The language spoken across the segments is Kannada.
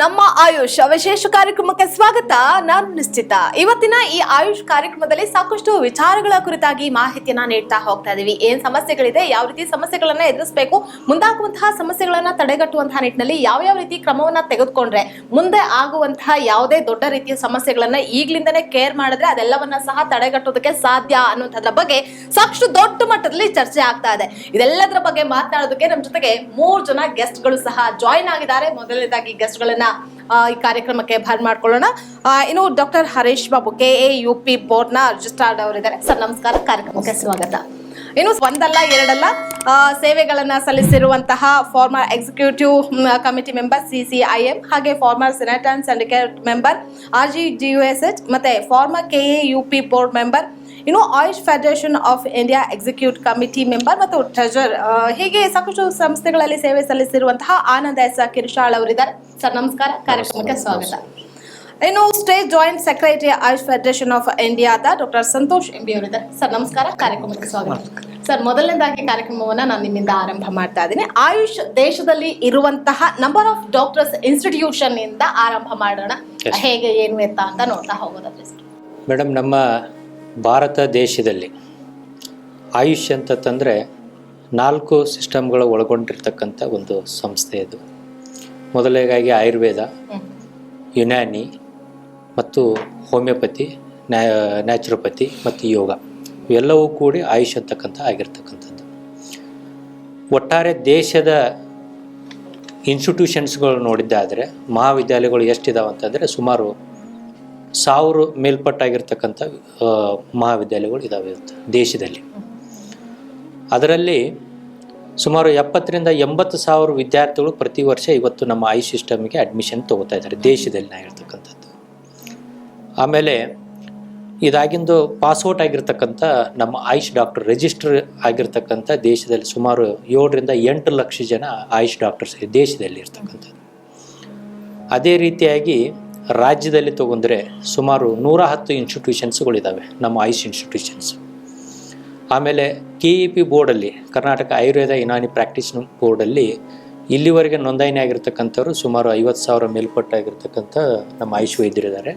ನಮ್ಮ ಆಯುಷ್ ವಿಶೇಷ ಕಾರ್ಯಕ್ರಮಕ್ಕೆ ಸ್ವಾಗತ. ನಾನು ನಿಶ್ಚಿತ. ಇವತ್ತಿನ ಈ ಆಯುಷ್ ಕಾರ್ಯಕ್ರಮದಲ್ಲಿ ಸಾಕಷ್ಟು ವಿಚಾರಗಳ ಕುರಿತಾಗಿ ಮಾಹಿತಿಯನ್ನ ನೀಡ್ತಾ ಹೋಗ್ತಾ ಇದೀವಿ. ಏನ್ ಸಮಸ್ಯೆಗಳಿದೆ, ಯಾವ ರೀತಿ ಸಮಸ್ಯೆಗಳನ್ನ ಎದುರಿಸಬೇಕು, ಮುಂದಾಗುವಂತಹ ಸಮಸ್ಯೆಗಳನ್ನ ತಡೆಗಟ್ಟುವಂತಹ ನಿಟ್ಟಿನಲ್ಲಿ ಯಾವ ಯಾವ ರೀತಿ ಕ್ರಮವನ್ನ ತೆಗೆದುಕೊಂಡ್ರೆ, ಮುಂದೆ ಆಗುವಂತಹ ಯಾವುದೇ ದೊಡ್ಡ ರೀತಿಯ ಸಮಸ್ಯೆಗಳನ್ನ ಈಗ್ಲಿಂದನೇ ಕೇರ್ ಮಾಡಿದ್ರೆ ಅದೆಲ್ಲವನ್ನ ಸಹ ತಡೆಗಟ್ಟೋದಕ್ಕೆ ಸಾಧ್ಯ ಅನ್ನುವಂಥದ್ರ ಬಗ್ಗೆ ಸಾಕಷ್ಟು ದೊಡ್ಡ ಮಟ್ಟದಲ್ಲಿ ಚರ್ಚೆ ಆಗ್ತಾ ಇದೆ. ಇದೆಲ್ಲದರ ಬಗ್ಗೆ ಮಾತನಾಡೋದಕ್ಕೆ ನಮ್ಮ ಜೊತೆಗೆ ಮೂರ್ ಜನ ಗೆಸ್ಟ್ಗಳು ಸಹ ಜಾಯಿನ್ ಆಗಿದ್ದಾರೆ. ಮೊದಲನೇದಾಗಿ ಗೆಸ್ಟ್ ಗಳನ್ನ ಈ ಕಾರ್ಯಕ್ರಮಕ್ಕೆ ಭಾರ್ ಮಾಡ್ಕೊಳ್ಳೋಣ. ಇನ್ನು doctor Harish Babu K A U P ಬೋರ್ಡ್ನ ರಿಜಿಸ್ಟ್ರಾರ್ಡ್ ಅವರಿದ್ದಾರೆ. ಸರ್, ನಮಸ್ಕಾರ. ಕಾರ್ಯಕ್ರಮಕ್ಕೆ ಸ್ವಾಗತ. ಇನ್ನು ಒಂದಲ್ಲ, ಎರಡಲ್ಲ ಸೇವೆಗಳನ್ನ ಸಲ್ಲಿಸಿರುವಂತಹ former executive committee member C C I M ಹಾಗೆ former senate and syndicate member R G D U S H ಮತ್ತೆ former K A U P board member ಇನ್ನು Ayush federation of India execute committee member ಮತ್ತು ಟ್ರೆಜರ್ ಹೀಗೆ ಸಾಕಷ್ಟು ಸಂಸ್ಥೆಗಳಲ್ಲಿ ಸೇವೆ ಸಲ್ಲಿಸಿರುವಂತಹ ಆನಂದ ಎಸ್ ಕಿರುಶಾಳ್ ಅವರಿದ್ದಾರೆ. ಸರ್ ನಮಸ್ಕಾರ. ಕಾರ್ಯಕ್ರಮಕ್ಕೆ ಸ್ವಾಗತ. ಇನ್ನು state joint secretary Ayush federation of ಇಂಡಿಯಾದ ಡಾಕ್ಟರ್ ಸಂತೋಷ್ ಎಂಬಿ ಅವರಿದ್ದಾರೆ. ಸರ್ ನಮಸ್ಕಾರ. ಕಾರ್ಯಕ್ರಮಕ್ಕೆ ಸ್ವಾಗತ. ಸರ್ ಮೊದಲನೇದಾಗಿ ಕಾರ್ಯಕ್ರಮವನ್ನು ನಾನು ನಿಮ್ಮಿಂದ ಆರಂಭ ಮಾಡ್ತಾ ಇದ್ದೀನಿ. ಆಯುಷ್ ದೇಶದಲ್ಲಿ ಇರುವಂತಹ ನಂಬರ್ ಆಫ್ ಡಾಕ್ಟರ್ಸ್ ಇನ್ಸ್ಟಿಟ್ಯೂಷನ್ ಇಂದ ಆರಂಭ ಮಾಡೋಣ. ಹೇಗೆ ಏನು ಎತ್ತ ಅಂತ ನೋಡ್ತಾ ಹೋಗೋದಾದ್ರೆ ಸರ್. ಮೇಡಮ್ ನಮ್ಮ ಭಾರತ ದೇಶದಲ್ಲಿ ಆಯುಷ್ ಅಂತಂದರೆ ನಾಲ್ಕು ಸಿಸ್ಟಮ್ಗಳು ಒಳಗೊಂಡಿರ್ತಕ್ಕಂಥ ಒಂದು ಸಂಸ್ಥೆ ಇದು. ಮೊದಲನೇಗಾಗಿ ಆಯುರ್ವೇದ, ಯುನಾನಿ ಮತ್ತು ಹೋಮಿಯೋಪತಿ, ನ್ಯಾ, ನ್ಯಾಚುರೋಪತಿ ಮತ್ತು ಯೋಗ. ಇವೆಲ್ಲವೂ ಕೂಡಿ ಆಯುಷ್ ಅಂತಕ್ಕಂಥ ಆಗಿರ್ತಕ್ಕಂಥದ್ದು. ಒಟ್ಟಾರೆ ದೇಶದ ಇನ್ಸ್ಟಿಟ್ಯೂಷನ್ಸ್ಗಳು ನೋಡಿದ್ದಾದರೆ, ಮಹಾವಿದ್ಯಾಲಯಗಳು ಎಷ್ಟಿದಾವೆ ಅಂತಂದರೆ ಸುಮಾರು ಸಾವಿರ ಮೇಲ್ಪಟ್ಟಾಗಿರ್ತಕ್ಕಂಥ ಮಹಾವಿದ್ಯಾಲಯಗಳು ಇದ್ದಾವೆ ಅಂತ ದೇಶದಲ್ಲಿ. ಅದರಲ್ಲಿ ಸುಮಾರು ಎಪ್ಪತ್ತರಿಂದ ಎಂಬತ್ತು ಸಾವಿರ ವಿದ್ಯಾರ್ಥಿಗಳು ಪ್ರತಿ ವರ್ಷ ಇವತ್ತು ನಮ್ಮ ಐ ಸಿಸ್ಟಮ್ಗೆ ಅಡ್ಮಿಷನ್ ತಗೋತಾ ಇದ್ದಾರೆ, ದೇಶದಲ್ಲಿ ನಾ ಹೇಳ್ತಕ್ಕಂಥದ್ದು. ಆಮೇಲೆ ಇದಾಗಿಂದು ಪಾಸ್ಔಟ್ ಆಗಿರ್ತಕ್ಕಂಥ ನಮ್ಮ ಆಯುಷ್ ಡಾಕ್ಟರ್ ರಿಜಿಸ್ಟರ್ ಆಗಿರ್ತಕ್ಕಂಥ ದೇಶದಲ್ಲಿ ಸುಮಾರು ಏಳರಿಂದ ಎಂಟು ಲಕ್ಷ ಜನ ಆಯುಷ್ ಡಾಕ್ಟರ್ಸ್ ದೇಶದಲ್ಲಿ ಇರ್ತಕ್ಕಂಥದ್ದು. ಅದೇ ರೀತಿಯಾಗಿ ರಾಜ್ಯದಲ್ಲಿ ತಗೊಂಡ್ರೆ ಸುಮಾರು ನೂರ ಹತ್ತು ಇನ್ಸ್ಟಿಟ್ಯೂಷನ್ಸ್ಗಳಿದ್ದಾವೆ ನಮ್ಮ ಆಯುಷ್ ಇನ್ಸ್ಟಿಟ್ಯೂಷನ್ಸ್ ಆಮೇಲೆ ಕೆ ಇ ಪಿ ಬೋರ್ಡಲ್ಲಿ ಕರ್ನಾಟಕ ಆಯುರ್ವೇದ ಯುನಾನಿ ಪ್ರಾಕ್ಟೀಸ್ ಬೋರ್ಡಲ್ಲಿ ಇಲ್ಲಿವರೆಗೆ ನೋಂದಣಿ ಆಗಿರ್ತಕ್ಕಂಥವ್ರು ಸುಮಾರು ಐವತ್ತು ಸಾವಿರ ಮೇಲ್ಪಟ್ಟಾಗಿರ್ತಕ್ಕಂಥ ನಮ್ಮ ಆಯುಷ್ ವೈದ್ಯರಿದ್ದಾರೆ.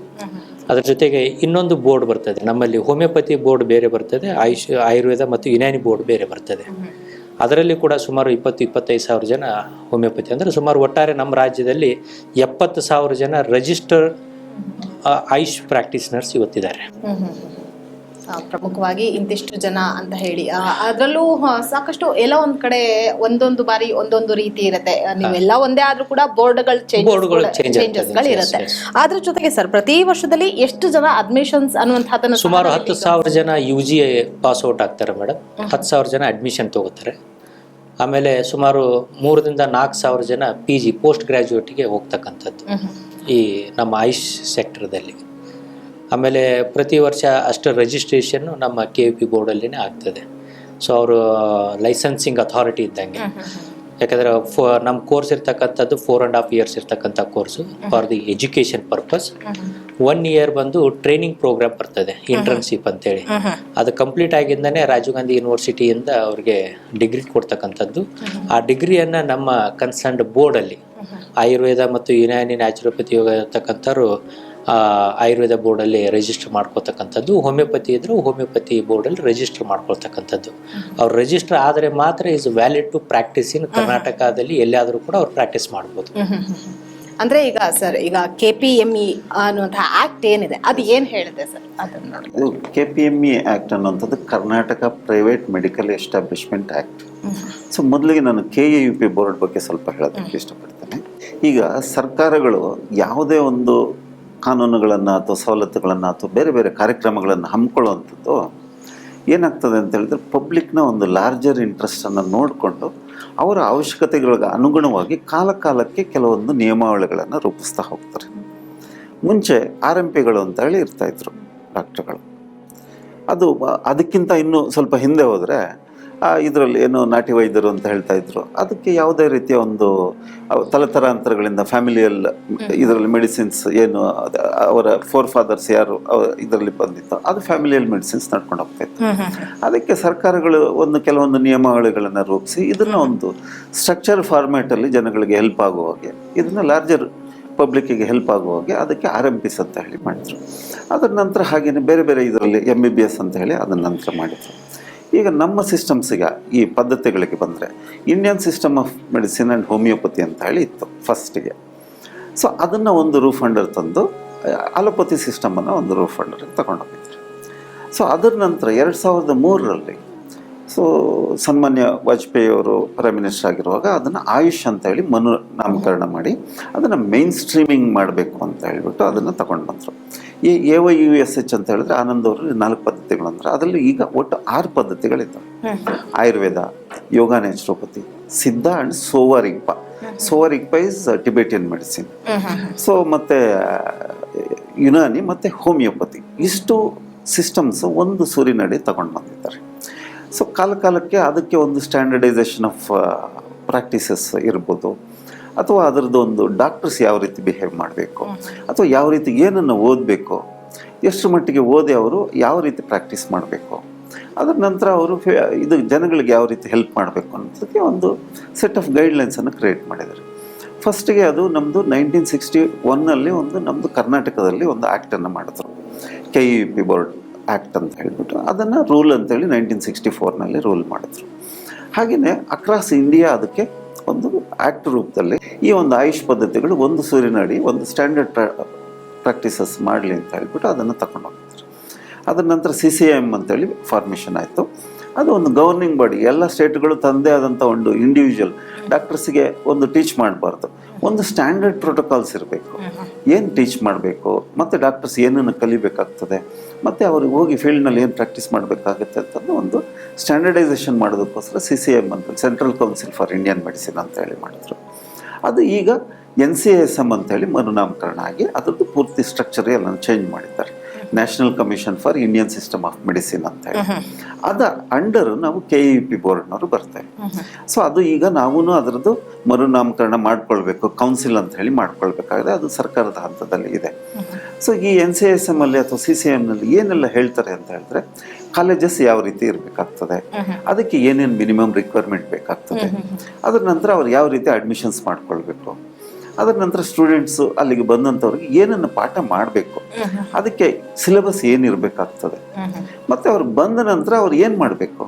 ಅದರ ಜೊತೆಗೆ ಇನ್ನೊಂದು ಬೋರ್ಡ್ ಬರ್ತದೆ ನಮ್ಮಲ್ಲಿ ಹೋಮಿಯೋಪತಿ ಬೋರ್ಡ್ ಬೇರೆ ಬರ್ತದೆ ಆಯುಷ್ ಆಯುರ್ವೇದ ಮತ್ತು ಯುನಾನಿ ಬೋರ್ಡ್ ಬೇರೆ ಬರ್ತದೆ. ಅದರಲ್ಲಿ ಕೂಡ ಸುಮಾರು ಇಪ್ಪತ್ತು, ಇಪ್ಪತ್ತೈದು ಸಾವಿರ ಜನ ಹೋಮಿಯೋಪತಿ. ಅಂದರೆ ಸುಮಾರು ಒಟ್ಟಾರೆ ನಮ್ಮ ರಾಜ್ಯದಲ್ಲಿ ಎಪ್ಪತ್ತು ಸಾವಿರ ಜನ ರಿಜಿಸ್ಟರ್ ಆಯುಷ್ ಪ್ರಾಕ್ಟೀಸ್ನರ್ಸ್ ಇವತ್ತಿದ್ದಾರೆ. ಪ್ರಮುಖವಾಗಿ ಇಂತಿಷ್ಟು ಜನ ಅಂತ ಹೇಳಿ. ಅದರಲ್ಲೂ ಸಾಕಷ್ಟು ಎಲ್ಲ ಒಂದ್ ಕಡೆ ಒಂದೊಂದು ಬಾರಿ ಒಂದೊಂದು ರೀತಿ ಇರುತ್ತೆ. ನೀವೆಲ್ಲ ಒಂದೇ ಆದ್ರೂ ಕೂಡ ಬೋರ್ಡ್ಗಳು ಚೇಂಜಸ್ಗಳು ಇರುತ್ತೆ ಅದ್ರ ಜೊತೆಗೆ ಸರ್ ಪ್ರತಿ ವರ್ಷದಲ್ಲಿ ಎಷ್ಟು ಜನ ಅಡ್ಮಿಷನ್ಸ್ ಅನ್ನುವಂತಹ ಸುಮಾರು ಹತ್ತು ಸಾವಿರ ಜನ ಯು ಜಿ ಪಾಸ್ಔಟ್ ಆಗ್ತಾರೆ ಮೇಡಮ್ ಹತ್ತು ಸಾವಿರ ಜನ ಅಡ್ಮಿಷನ್ ತಗೋತಾರೆ. ಆಮೇಲೆ ಸುಮಾರು ಮೂರರಿಂದ ನಾಲ್ಕು ಸಾವಿರ ಜನ ಪಿ ಜಿ ಪೋಸ್ಟ್ ಗ್ರ್ಯಾಜುಯೇಟ್ಗೆ ಹೋಗ್ತಕ್ಕಂಥದ್ದು. ಈ ನಮ್ಮ ಆಯುಷ್ ಸೆಕ್ಟರ್ದಲ್ಲಿ ಆಮೇಲೆ ಪ್ರತಿ ವರ್ಷ ಅಷ್ಟು ರಿಜಿಸ್ಟ್ರೇಷನ್ನು ನಮ್ಮ ಕೆ ಯು ಪಿ ಬೋರ್ಡಲ್ಲಿನೇ ಆಗ್ತದೆ. ಸೊ ಅವರು ಲೈಸೆನ್ಸಿಂಗ್ ಅಥಾರಿಟಿ ಇದ್ದಂಗೆ. ಯಾಕಂದರೆ ಫೋ ನಮ್ಮ ಕೋರ್ಸ್ ಇರ್ತಕ್ಕಂಥದ್ದು ಫೋರ್ ಆ್ಯಂಡ್ ಹಾಫ್ ಇಯರ್ಸ್ ಇರ್ತಕ್ಕಂಥ course for the education purpose. One year ಬಂದು ಟ್ರೈನಿಂಗ್ ಪ್ರೋಗ್ರಾಮ್ ಬರ್ತದೆ ಇಂಟರ್ನ್ಶಿಪ್ ಅಂತೇಳಿ. ಅದು ಕಂಪ್ಲೀಟ್ ಆಗಿಂದನೇ ರಾಜೀವ್ ಗಾಂಧಿ ಯೂನಿವರ್ಸಿಟಿಯಿಂದ ಅವ್ರಿಗೆ ಡಿಗ್ರಿ ಕೊಡ್ತಕ್ಕಂಥದ್ದು. ಆ ಡಿಗ್ರಿಯನ್ನು ನಮ್ಮ ಕನ್ಸರ್ನ್ಡ್ ಬೋರ್ಡಲ್ಲಿ ಆಯುರ್ವೇದ ಮತ್ತು ಯುನಾನಿ ನ್ಯಾಚುರೋಪತಿ ಯೋಗ ಇರ್ತಕ್ಕಂಥವ್ರು ಆಯುರ್ವೇದ ಬೋರ್ಡಲ್ಲಿ ರಿಜಿಸ್ಟರ್ ಮಾಡ್ಕೋತಕ್ಕಂಥದ್ದು ಹೋಮಿಯೋಪತಿ ಇದ್ದರೂ ಹೋಮಿಯೋಪತಿ ಬೋರ್ಡಲ್ಲಿ ರಿಜಿಸ್ಟರ್ ಮಾಡ್ಕೊಳ್ತಕ್ಕಂಥದ್ದು. ಅವ್ರು ರಿಜಿಸ್ಟರ್ ಆದರೆ ಮಾತ್ರ is valid to practice in ಕರ್ನಾಟಕದಲ್ಲಿ ಎಲ್ಲಾದರೂ ಕೂಡ ಅವ್ರು ಪ್ರಾಕ್ಟೀಸ್ ಮಾಡ್ಬೋದು. ಅಂದ್ರೆ ಈಗ ಸರ್ ಈಗ ಕೆ ಪಿ ಎಂ ಇ ಅನ್ನುವಂತಹ ಆಕ್ಟ್ ಏನಿದೆ? ಅದು ಏನು ಹೇಳಿದೆ ಸರ್? ಅದನ್ನು ನೋಡಿ K P M E act ಅನ್ನುವಂಥದ್ದು Karnataka private medical establishment act so ಮೊದಲಿಗೆ ನಾನು K A U P board ಬಗ್ಗೆ ಸ್ವಲ್ಪ ಹೇಳೋದಕ್ಕೆ ಇಷ್ಟಪಡ್ತೇನೆ. ಈಗ ಸರ್ಕಾರಗಳು ಯಾವುದೇ ಒಂದು ಕಾನೂನುಗಳನ್ನು ಅಥವಾ ಸವಲತ್ತುಗಳನ್ನು ಅಥವಾ ಬೇರೆ ಬೇರೆ ಕಾರ್ಯಕ್ರಮಗಳನ್ನು ಹಮ್ಮಿಕೊಳ್ಳುವಂಥದ್ದು ಏನಾಗ್ತದೆ ಅಂತ ಹೇಳಿದ್ರೆ ಪಬ್ಲಿಕ್ನ ಒಂದು ಲಾರ್ಜರ್ ಇಂಟ್ರೆಸ್ಟನ್ನು ನೋಡಿಕೊಂಡು ಅವರ ಅವಶ್ಯಕತೆಗಳಿಗೆ ಅನುಗುಣವಾಗಿ ಕಾಲಕಾಲಕ್ಕೆ ಕೆಲವೊಂದು ನಿಯಮಾವಳಿಗಳನ್ನು ರೂಪಿಸ್ತಾ ಹೋಗ್ತಾರೆ. ಮುಂಚೆ ಆರ್ ಎಂ ಪಿಗಳು ಅಂತ ಹೇಳಿ ಇರ್ತಾಯಿದ್ರು ಡಾಕ್ಟ್ರುಗಳು. ಅದು ಅದಕ್ಕಿಂತ ಇನ್ನೂ ಸ್ವಲ್ಪ ಹಿಂದೆ ಹೋದರೆ ಇದರಲ್ಲಿ ಏನು ನಾಟಿ ವೈದ್ಯರು ಅಂತ ಹೇಳ್ತಾ ಇದ್ರು. ಅದಕ್ಕೆ ಯಾವುದೇ ರೀತಿಯ ಒಂದು ತಲತಲಾಂತರಗಳಿಂದ ಫ್ಯಾಮಿಲಿಯಲ್ ಇದರಲ್ಲಿ ಮೆಡಿಸಿನ್ಸ್ ಏನು ಅದ- ಅವರ ಫೋರ್ ಫಾದರ್ಸ್ ಯಾರು ಇದರಲ್ಲಿ ಬಂದಿತ್ತು ಅದು ಫ್ಯಾಮಿಲಿಯಲ್ ಮೆಡಿಸಿನ್ಸ್ ನಡ್ಕೊಂಡು ಹೋಗ್ತಾ ಇತ್ತು. ಅದಕ್ಕೆ ಸರ್ಕಾರಗಳು ಒಂದು ಕೆಲವೊಂದು ನಿಯಮಾವಳಿಗಳನ್ನು ರೂಪಿಸಿ ಇದನ್ನ ಒಂದು ಸ್ಟ್ರಕ್ಚರ್ ಫಾರ್ಮ್ಯಾಟಲ್ಲಿ ಜನಗಳಿಗೆ ಹೆಲ್ಪ್ ಆಗುವ ಹಾಗೆ ಇದನ್ನ ಲಾರ್ಜರ್ ಪಬ್ಲಿಕ್ಕಿಗೆ ಹೆಲ್ಪ್ ಆಗುವಾಗೆ ಅದಕ್ಕೆ ಆರ್ ಎಂ ಪಿಸ್ ಅಂತ ಹೇಳಿ ಮಾಡಿದ್ರು. ಅದರ ನಂತರ ಹಾಗೆಯೇ ಬೇರೆ ಬೇರೆ ಇದರಲ್ಲಿ ಎಂ ಬಿ ಬಿ ಎಸ್ ಅಂತ ಹೇಳಿ ಅದನ್ನ ನಂತರ ಮಾಡಿದರು. ಈಗ ನಮ್ಮ ಸಿಸ್ಟಮ್ಸಿಗೆ ಈ ಪದ್ಧತಿಗಳಿಗೆ ಬಂದರೆ Indian system of medicine and homoeopathy ಅಂತ ಹೇಳಿ ಇತ್ತು ಫಸ್ಟಿಗೆ ಸೊ ಅದನ್ನು ಒಂದು ರೂಫ್ ಅಂಡರ್ ತಂದು ಅಲೋಪತಿ ಸಿಸ್ಟಮನ್ನು ಒಂದು ರೂಫ್ ಅಂಡರ್ ತಗೊಂಡೋಗಿದ್ರು. ಸೊ ಅದರ ನಂತರ ಎರಡು ಸಾವಿರದ ಮೂರರಲ್ಲಿ ಸೊ ಸನ್ಮಾನ್ಯ ವಾಜಪೇಯಿ ಅವರು ಪ್ರೈಮ್ ಮಿನಿಸ್ಟರ್ ಆಗಿರುವಾಗ ಅದನ್ನು ಆಯುಷ್ ಅಂತ ಹೇಳಿ ಮನು ನಾಮಕರಣ ಮಾಡಿ, ಅದನ್ನು ಮೇನ್ ಸ್ಟ್ರೀಮಿಂಗ್ ಮಾಡಬೇಕು ಅಂತ ಹೇಳಿಬಿಟ್ಟು ಅದನ್ನು ತಗೊಂಡು ಬಂದರು. ಈ A Y U S H ಅಂತ ಹೇಳಿದ್ರೆ ಆನಂದ್ ಅವರು ನಾಲ್ಕು ಪದ್ಧತಿಗಳು ಅಂದ್ರೆ. ಅದರಲ್ಲಿ ಈಗ ಒಟ್ಟು ಆರು ಪದ್ಧತಿಗಳಿದ್ದಾವೆ. Ayurveda yoga naturopathy Siddha and Sowarigpa Sowarigpa is Tibetan medicine. So ಮತ್ತು ಯುನಾನಿ ಮತ್ತು ಹೋಮಿಯೋಪತಿ. ಇಷ್ಟು ಸಿಸ್ಟಮ್ಸ್ ಒಂದು ಸೂರಿನಡಿ ತಗೊಂಡು ಬಂದಿದ್ದಾರೆ. ಸೊ ಕಾಲ ಕಾಲಕ್ಕೆ ಅದಕ್ಕೆ ಒಂದು ಸ್ಟ್ಯಾಂಡರ್ಡೈಸೇಷನ್ ಆಫ್ ಪ್ರಾಕ್ಟೀಸಸ್ ಇರ್ಬೋದು. ಅಥವಾ ಅದರದ್ದು ಒಂದು ಡಾಕ್ಟರ್ಸ್ ಯಾವ ರೀತಿ ಬಿಹೇವ್ ಮಾಡಬೇಕು? ಅಥವಾ ಯಾವ ರೀತಿ ಏನನ್ನು ಓದಬೇಕು? ಎಷ್ಟು ಮಟ್ಟಿಗೆ ಓದಿ ಅವರು ಯಾವ ರೀತಿ ಪ್ರಾಕ್ಟೀಸ್ ಮಾಡಬೇಕು? ಅದರ ನಂತರ ಅವರು ಇದು ಜನಗಳಿಗೆ ಯಾವ ರೀತಿ ಹೆಲ್ಪ್ ಮಾಡಬೇಕು ಅನ್ನೋದಕ್ಕೆ ಒಂದು ಸೆಟ್ ಆಫ್ ಗೈಡ್ಲೈನ್ಸನ್ನು ಕ್ರಿಯೇಟ್ ಮಾಡಿದ್ದಾರೆ. ಫಸ್ಟಿಗೆ ಅದು ನಮ್ಮದು ನೈನ್ಟೀನ್ ಸಿಕ್ಸ್ಟಿ ಒನ್ನಲ್ಲಿ ಒಂದು ನಮ್ಮದು ಕರ್ನಾಟಕದಲ್ಲಿ ಒಂದು ಆ್ಯಕ್ಟನ್ನು ಮಾಡಿದ್ರು. K E P board act ಅಂತ ಹೇಳಿಬಿಟ್ಟು ಅದನ್ನು ರೂಲ್ ಅಂತೇಳಿ ನೈನ್ಟೀನ್ ಸಿಕ್ಸ್ಟಿ ಫೋರ್ನಲ್ಲಿ ರೂಲ್ ಮಾಡಿದ್ರು. ಹಾಗೆಯೇ ಅಕ್ರಾಸ್ ಇಂಡಿಯಾ ಅದಕ್ಕೆ ಒಂದು ಆ್ಯಕ್ಟ್ ರೂಪದಲ್ಲಿ ಈ ಒಂದು ಆಯುಷ್ ಪದ್ಧತಿಗಳು ಒಂದು ಸೂರಿನಡಿ ಒಂದು ಸ್ಟ್ಯಾಂಡರ್ಡ್ ಪ್ರಾಕ್ಟೀಸಸ್ ಮಾಡಲಿ ಅಂತ ಹೇಳ್ಬಿಟ್ಟು ಅದನ್ನು ತಗೊಂಡು ಹೋಗ್ತಾರೆ ಅದರ ನಂತರ ಸಿ ಸಿ ಎಂ ಅಂತೇಳಿ ಫಾರ್ಮೇಷನ್ ಆಯಿತು. ಅದು ಒಂದು ಗವರ್ನಿಂಗ್ ಬಾಡಿ ಎಲ್ಲ ಸ್ಟೇಟ್ಗಳು ತಂದೇ ಆದಂಥ ಒಂದು ಇಂಡಿವಿಜುವಲ್ ಡಾಕ್ಟರ್ಸ್ಗೆ ಒಂದು ಟೀಚ್ ಮಾಡಬಾರ್ದು. ಒಂದು ಸ್ಟ್ಯಾಂಡರ್ಡ್ ಪ್ರೋಟೋಕಾಲ್ಸ್ ಇರಬೇಕು. ಏನು ಟೀಚ್ ಮಾಡಬೇಕು? ಮತ್ತು ಡಾಕ್ಟರ್ಸ್ ಏನನ್ನು ಕಲಿಬೇಕಾಗ್ತದೆ? ಮತ್ತು ಅವ್ರಿಗೆ ಹೋಗಿ ಫೀಲ್ಡ್ನಲ್ಲಿ ಏನು ಪ್ರಾಕ್ಟೀಸ್ ಮಾಡಬೇಕಾಗುತ್ತೆ ಅಂತಂದು ಒಂದು ಸ್ಟ್ಯಾಂಡರ್ಡೈಸೇಷನ್ ಮಾಡೋದಕ್ಕೋಸ್ಕರ ಸಿ ಸಿ ಎಂ ಅಂತ central council for Indian medicine ಅಂತ ಹೇಳಿ ಮಾಡಿದ್ರು. ಅದು ಈಗ ಎನ್ ಸಿ ಎಸ್ ಎಂ ಅಂತೇಳಿ ಮರುನಾಮಕರಣ ಆಗಿ ಅದರದ್ದು ಪೂರ್ತಿ ಸ್ಟ್ರಕ್ಚರ್ ಎಲ್ಲ ಚೇಂಜ್ ಮಾಡಿದ್ದಾರೆ. National commission for Indian system of medicine ಅಂತ ಹೇಳಿ. ಅದ ಅಂಡರ್ ನಾವು ಕೆ ಇ ಪಿ ಬೋರ್ಡ್ನವರು ಬರ್ತೇವೆ. ಸೊ ಅದು ಈಗ ನಾವು ಅದರದ್ದು ಮರುನಾಮಕರಣ ಮಾಡ್ಕೊಳ್ಬೇಕು ಕೌನ್ಸಿಲ್ ಅಂತ ಹೇಳಿ ಮಾಡ್ಕೊಳ್ಬೇಕಾಗಿದೆ. ಅದು ಸರ್ಕಾರದ ಹಂತದಲ್ಲಿ ಇದೆ. ಸೊ ಈ ಎನ್ ಸಿ ಎಸ್ ಎಂ ಅಲ್ಲಿ ಅಥವಾ ಸಿ ಸಿ ಎಮ್ನಲ್ಲಿ ಏನೆಲ್ಲ ಹೇಳ್ತಾರೆ ಅಂತ ಹೇಳಿದ್ರೆ ಕಾಲೇಜಸ್ ಯಾವ ರೀತಿ ಇರಬೇಕಾಗ್ತದೆ? ಅದಕ್ಕೆ ಏನೇನು ಮಿನಿಮಮ್ ರಿಕ್ವೈರ್ಮೆಂಟ್ ಬೇಕಾಗ್ತದೆ? ಅದರ ನಂತರ ಅವ್ರು ಯಾವ ರೀತಿ ಅಡ್ಮಿಷನ್ಸ್ ಮಾಡ್ಕೊಳ್ಬೇಕು? ಅದರ ನಂತರ ಸ್ಟೂಡೆಂಟ್ಸು ಅಲ್ಲಿಗೆ ಬಂದಂಥವ್ರಿಗೆ ಏನನ್ನು ಪಾಠ ಮಾಡಬೇಕು. ಅದಕ್ಕೆ ಸಿಲೆಬಸ್ ಏನಿರಬೇಕಾಗ್ತದೆ. ಮತ್ತೆ ಅವ್ರು ಬಂದ ನಂತರ ಅವ್ರು ಏನು ಮಾಡಬೇಕು?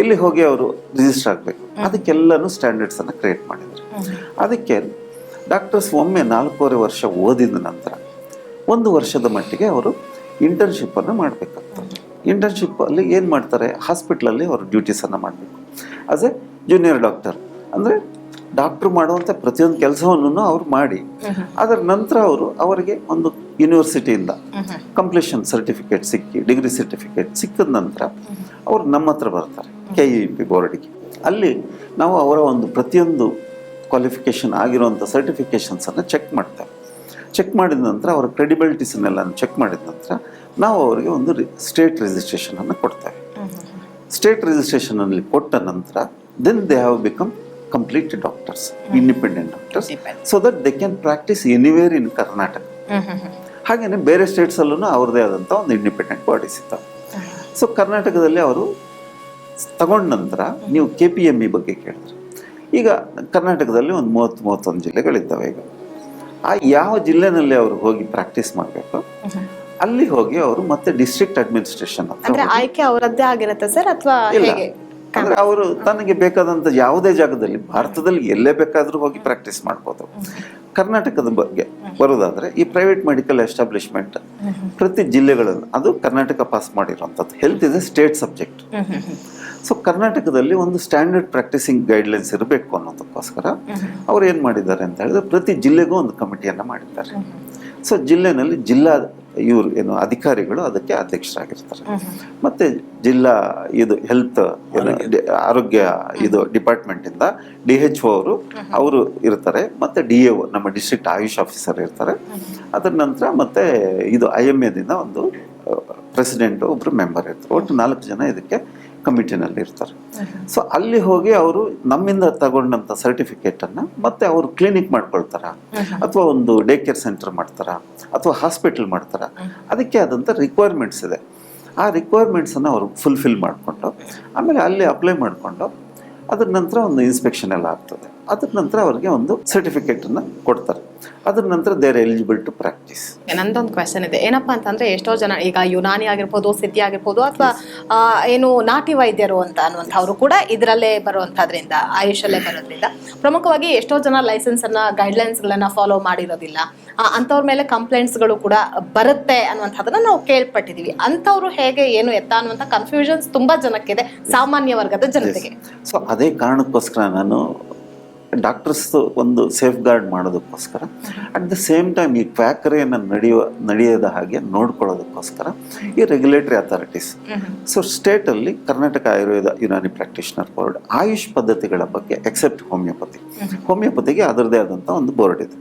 ಇಲ್ಲಿ ಹೋಗಿ ಅವರು ರಿಜಿಸ್ಟರ್ ಆಗಬೇಕು? ಅದಕ್ಕೆಲ್ಲನೂ ಸ್ಟ್ಯಾಂಡರ್ಡ್ಸ್ ಅನ್ನು ಕ್ರಿಯೇಟ್ ಮಾಡಿದ್ದಾರೆ ಅದಕ್ಕೆ ಡಾಕ್ಟರ್ಸ್ ಒಮ್ಮೆ ನಾಲ್ಕೂವರೆ ವರ್ಷ ಓದಿದ ನಂತರ ಒಂದು ವರ್ಷದ ಮಟ್ಟಿಗೆ ಅವರು ಇಂಟರ್ನ್ಶಿಪ್ಪನ್ನು ಮಾಡಬೇಕಾಗ್ತದೆ. ಇಂಟರ್ನ್ಶಿಪ್ ಅಲ್ಲಿ ಏನು ಮಾಡ್ತಾರೆ? ಹಾಸ್ಪಿಟ್ಲಲ್ಲಿ ಅವರು ಡ್ಯೂಟೀಸನ್ನು ಮಾಡಬೇಕು. ಆಸ್ ಎ ಜೂನಿಯರ್ ಡಾಕ್ಟರ್ ಅಂದರೆ ಡಾಕ್ಟ್ರು ಮಾಡುವಂಥ ಪ್ರತಿಯೊಂದು ಕೆಲಸವನ್ನು ಅವ್ರು ಮಾಡಿ. ಅದರ ನಂತರ ಅವರು ಅವರಿಗೆ ಒಂದು ಯೂನಿವರ್ಸಿಟಿಯಿಂದ ಕಂಪ್ಲೀಷನ್ ಸರ್ಟಿಫಿಕೇಟ್ ಸಿಕ್ಕಿ ಡಿಗ್ರಿ ಸರ್ಟಿಫಿಕೇಟ್ ಸಿಕ್ಕಿದ ನಂತರ ಅವರು ನಮ್ಮ ಹತ್ರ ಬರ್ತಾರೆ ಕೆ ಇ ಪಿ ಬೋರ್ಡಿಗೆ ಅಲ್ಲಿ ನಾವು ಅವರ ಒಂದು ಪ್ರತಿಯೊಂದು ಕ್ವಾಲಿಫಿಕೇಷನ್ ಆಗಿರುವಂಥ ಸರ್ಟಿಫಿಕೇಷನ್ಸನ್ನು ಚೆಕ್ ಮಾಡ್ತೇವೆ. ಚೆಕ್ ಮಾಡಿದ ನಂತರ ಅವರ ಕ್ರೆಡಿಬಿಲಿಟೀಸನ್ನೆಲ್ಲ ಚೆಕ್ ಮಾಡಿದ ನಂತರ ನಾವು ಅವರಿಗೆ ಒಂದು ಸ್ಟೇಟ್ ರಿಜಿಸ್ಟ್ರೇಷನನ್ನು ಕೊಡ್ತೇವೆ. ಸ್ಟೇಟ್ ರಿಜಿಸ್ಟ್ರೇಷನಲ್ಲಿ ಕೊಟ್ಟ ನಂತರ then they have become complete doctors independent doctors so that they can practice anywhere in Karnataka ಹಾಗೆಯೇ ಬೇರೆ ಸ್ಟೇಟ್ಸಲ್ಲೂ ಅವ್ರದ್ದೇ ಆದಂಥ ಒಂದು ಇಂಡಿಪೆಂಡೆಂಟ್ ಬಾಡೀಸ್ ಇದ್ದಾವೆ. ಸೊ ಕರ್ನಾಟಕದಲ್ಲಿ ಅವರು ತಗೊಂಡ ನಂತರ ನೀವು ಕೆ ಪಿ ಎಂ ಇ ಬಗ್ಗೆ ಕೇಳಿದ್ರೆ ಈಗ ಕರ್ನಾಟಕದಲ್ಲಿ ಒಂದು ಮೂವತ್ತು ಮೂವತ್ತೊಂದು ಜಿಲ್ಲೆಗಳಿದ್ದಾವೆ ಈಗ. ಆ ಯಾವ ಜಿಲ್ಲೆನಲ್ಲಿ ಅವರು ಹೋಗಿ ಪ್ರಾಕ್ಟೀಸ್ ಮಾಡಬೇಕು? ಅಲ್ಲಿ ಹೋಗಿ ಅವರು ಮತ್ತೆ ಡಿಸ್ಟ್ರಿಕ್ಟ್ ಅಡ್ಮಿನಿಸ್ಟ್ರೇಷನ್ ಆಯ್ಕೆ ಅವರದ್ದೇ ಆಗಿರುತ್ತೆ ಸರ್ ಅಥವಾ ಅಂದ್ರೆ ಅವರು ತನಗೆ ಬೇಕಾದಂತ ಯಾವುದೇ ಜಾಗದಲ್ಲಿ ಭಾರತದಲ್ಲಿ ಎಲ್ಲೇ ಬೇಕಾದರೂ ಹೋಗಿ ಪ್ರಾಕ್ಟೀಸ್ ಮಾಡ್ಬೋದು. ಕರ್ನಾಟಕದ ಬಗ್ಗೆ ಬರೋದಾದ್ರೆ ಈ ಪ್ರೈವೇಟ್ ಮೆಡಿಕಲ್ ಎಸ್ಟಾಬ್ಲಿಷ್ಮೆಂಟ್ ಪ್ರತಿ ಜಿಲ್ಲೆಗಳಲ್ಲಿ ಅದು ಕರ್ನಾಟಕ ಪಾಸ್ ಮಾಡಿರುವಂಥದ್ದು. Health is a state subject so ಕರ್ನಾಟಕದಲ್ಲಿ ಒಂದು ಸ್ಟ್ಯಾಂಡರ್ಡ್ ಪ್ರಾಕ್ಟೀಸಿಂಗ್ ಗೈಡ್ಲೈನ್ಸ್ ಇರಬೇಕು ಅನ್ನೋದಕ್ಕೋಸ್ಕರ ಅವ್ರು ಏನು ಮಾಡಿದ್ದಾರೆ ಅಂತ ಹೇಳಿದ್ರೆ ಪ್ರತಿ ಜಿಲ್ಲೆಗೂ ಒಂದು ಕಮಿಟಿಯನ್ನು ಮಾಡಿದ್ದಾರೆ. ಸೊ ಜಿಲ್ಲೆನಲ್ಲಿ ಜಿಲ್ಲಾ ಇವರು ಏನು ಅಧಿಕಾರಿಗಳು ಅದಕ್ಕೆ ಅಧ್ಯಕ್ಷರಾಗಿರ್ತಾರೆ. ಮತ್ತೆ ಜಿಲ್ಲಾ ಇದು ಹೆಲ್ತ್ ಆರೋಗ್ಯ. ಇದು ಡಿಪಾರ್ಟ್ಮೆಂಟ್ ಇಂದ ಡಿ ಎಚ್ ಒ ಅವರು ಅವರು ಇರ್ತಾರೆ. ಮತ್ತೆ ಡಿ ಎ ನಮ್ಮ ಡಿಸ್ಟ್ರಿಕ್ಟ್ ಆಯುಷ್ ಆಫೀಸರ್ ಇರ್ತಾರೆ. ಅದರ ನಂತರ ಮತ್ತೆ ಇದು ಐ ಎಂ ಎದಿಂದ ಒಂದು ಪ್ರೆಸಿಡೆಂಟ್ ಒಬ್ರು ಮೆಂಬರ್ ಇರ್ತಾರೆ. ಒಟ್ಟು ನಾಲ್ಕು ಜನ ಇದಕ್ಕೆ ಕಮಿಟಿನಲ್ಲಿ ಇರ್ತಾರೆ ಸೊ ಅಲ್ಲಿ ಹೋಗಿ ಅವರು ನಮ್ಮಿಂದ ತಗೊಂಡಂತ ಸರ್ಟಿಫಿಕೇಟ್ ಅನ್ನ ಮತ್ತೆ ಅವರು ಕ್ಲಿನಿಕ್ ಮಾಡ್ಕೊಳ್ತಾರ? ಅಥವಾ ಒಂದು ಡೇ ಕೇರ್ ಸೆಂಟರ್ ಮಾಡ್ತಾರ? ಅಥವಾ ಹಾಸ್ಪಿಟಲ್ ಮಾಡ್ತಾರ? ಅದಕ್ಕೆ ಆದಂತ ರಿಕ್ವೈರ್ಮೆಂಟ್ಸ್ ಇದೆ. ಆ ರಿಕ್ವೈರ್ಮೆಂಟ್ಸ್ ಅನ್ನ ಅವರು ಫುಲ್ಫಿಲ್ ಮಾಡಿಕೊಂಡು ಆಮೇಲೆ ಅಲ್ಲಿ ಅಪ್ಲೈ ಮಾಡಿಕೊಂಡು ಅದ್ರ ನಂತರ ಒಂದು ಇನ್ಸ್ಪೆಕ್ಷನ್ ಎಲ್ಲ ಆಗ್ತದೆ. ಅದ್ರ ನಂತರ ಅವ್ರಿಗೆ ಒಂದು ಸರ್ಟಿಫಿಕೇಟನ್ನು ಕೊಡ್ತಾರೆ. ಅದ್ರ ನಂತರ ದೇರ್ ಎಲಿಜಿಬಲ್ ಟು ಪ್ರಾಕ್ಟೀಸ್ ನಂದೊಂದು ಕ್ವೆಶನ್ ಇದೆ. ಏನಪ್ಪಾ ಅಂತಂದ್ರೆ ಎಷ್ಟೋ ಜನ ಈಗ ಯುನಾನಿ ಆಗಿರ್ಬೋದು ಸಿದ್ಧಿ ಆಗಿರ್ಬೋದು ಅಥವಾ ಏನು ನಾಟಿ ವೈದ್ಯರು ಅಂತ ಅನ್ನುವಂಥವ್ರು ಕೂಡ ಇದರಲ್ಲೇ ಬರುವಂತದ್ರಿಂದ ಆಯುಷಲ್ಲೇ ಬರೋದ್ರಿಂದ. ಪ್ರಮುಖವಾಗಿ ಎಷ್ಟೋ ಜನ ಲೈಸೆನ್ಸ್ ಅನ್ನ ಗೈಡ್ಲೈನ್ಸ್ ಗಳನ್ನ ಫಾಲೋ ಮಾಡಿರೋದಿಲ್ಲ. ಅಂಥವ್ರ ಮೇಲೆ ಕಂಪ್ಲೇಂಟ್ಸ್ಗಳು ಕೂಡ ಬರುತ್ತೆ ಅನ್ನುವಂಥದ್ದನ್ನ ನಾವು ಕೇಳ್ಪಟ್ಟಿದೀವಿ. ಅಂಥವ್ರು ಹೇಗೆ ಏನು ಎತ್ತ ಅನ್ನುವಂಥ ಕನ್ಫ್ಯೂಷನ್ಸ್ ತುಂಬಾ ಜನಕ್ಕಿದೆ ಸಾಮಾನ್ಯ ವರ್ಗದ ಜನತೆಗೆ. ಸೊ ಅದೇ ಕಾರಣಕ್ಕೋಸ್ಕರ ನಾನು ಡಾಕ್ಟರ್ಸ್ ಒಂದು ಸೇಫ್ ಗಾರ್ಡ್ ಮಾಡೋದಕ್ಕೋಸ್ಕರ ಅಟ್ ದ ಸೇಮ್ ಟೈಮ್ ಈ ಕ್ವಾಕರಿಯನ್ನು ನಡೆಯುವ ನಡೆಯದ ಹಾಗೆ ನೋಡ್ಕೊಳ್ಳೋದಕ್ಕೋಸ್ಕರ ಈ ರೆಗ್ಯುಲೇಟರಿ ಅಥಾರಿಟೀಸ್. ಸೊ ಸ್ಟೇಟಲ್ಲಿ ಕರ್ನಾಟಕ ಆಯುರ್ವೇದ ಯುನಾನಿ ಪ್ರಾಕ್ಟೀಷನರ್ ಬೋರ್ಡ್ ಆಯುಷ್ ಪದ್ಧತಿಗಳ ಬಗ್ಗೆ ಎಕ್ಸೆಪ್ಟ್ ಹೋಮಿಯೋಪತಿ. ಹೋಮಿಯೋಪತಿಗೆ ಅದರದೇ ಆದಂಥ ಒಂದು ಬೋರ್ಡ್ ಇದೆ.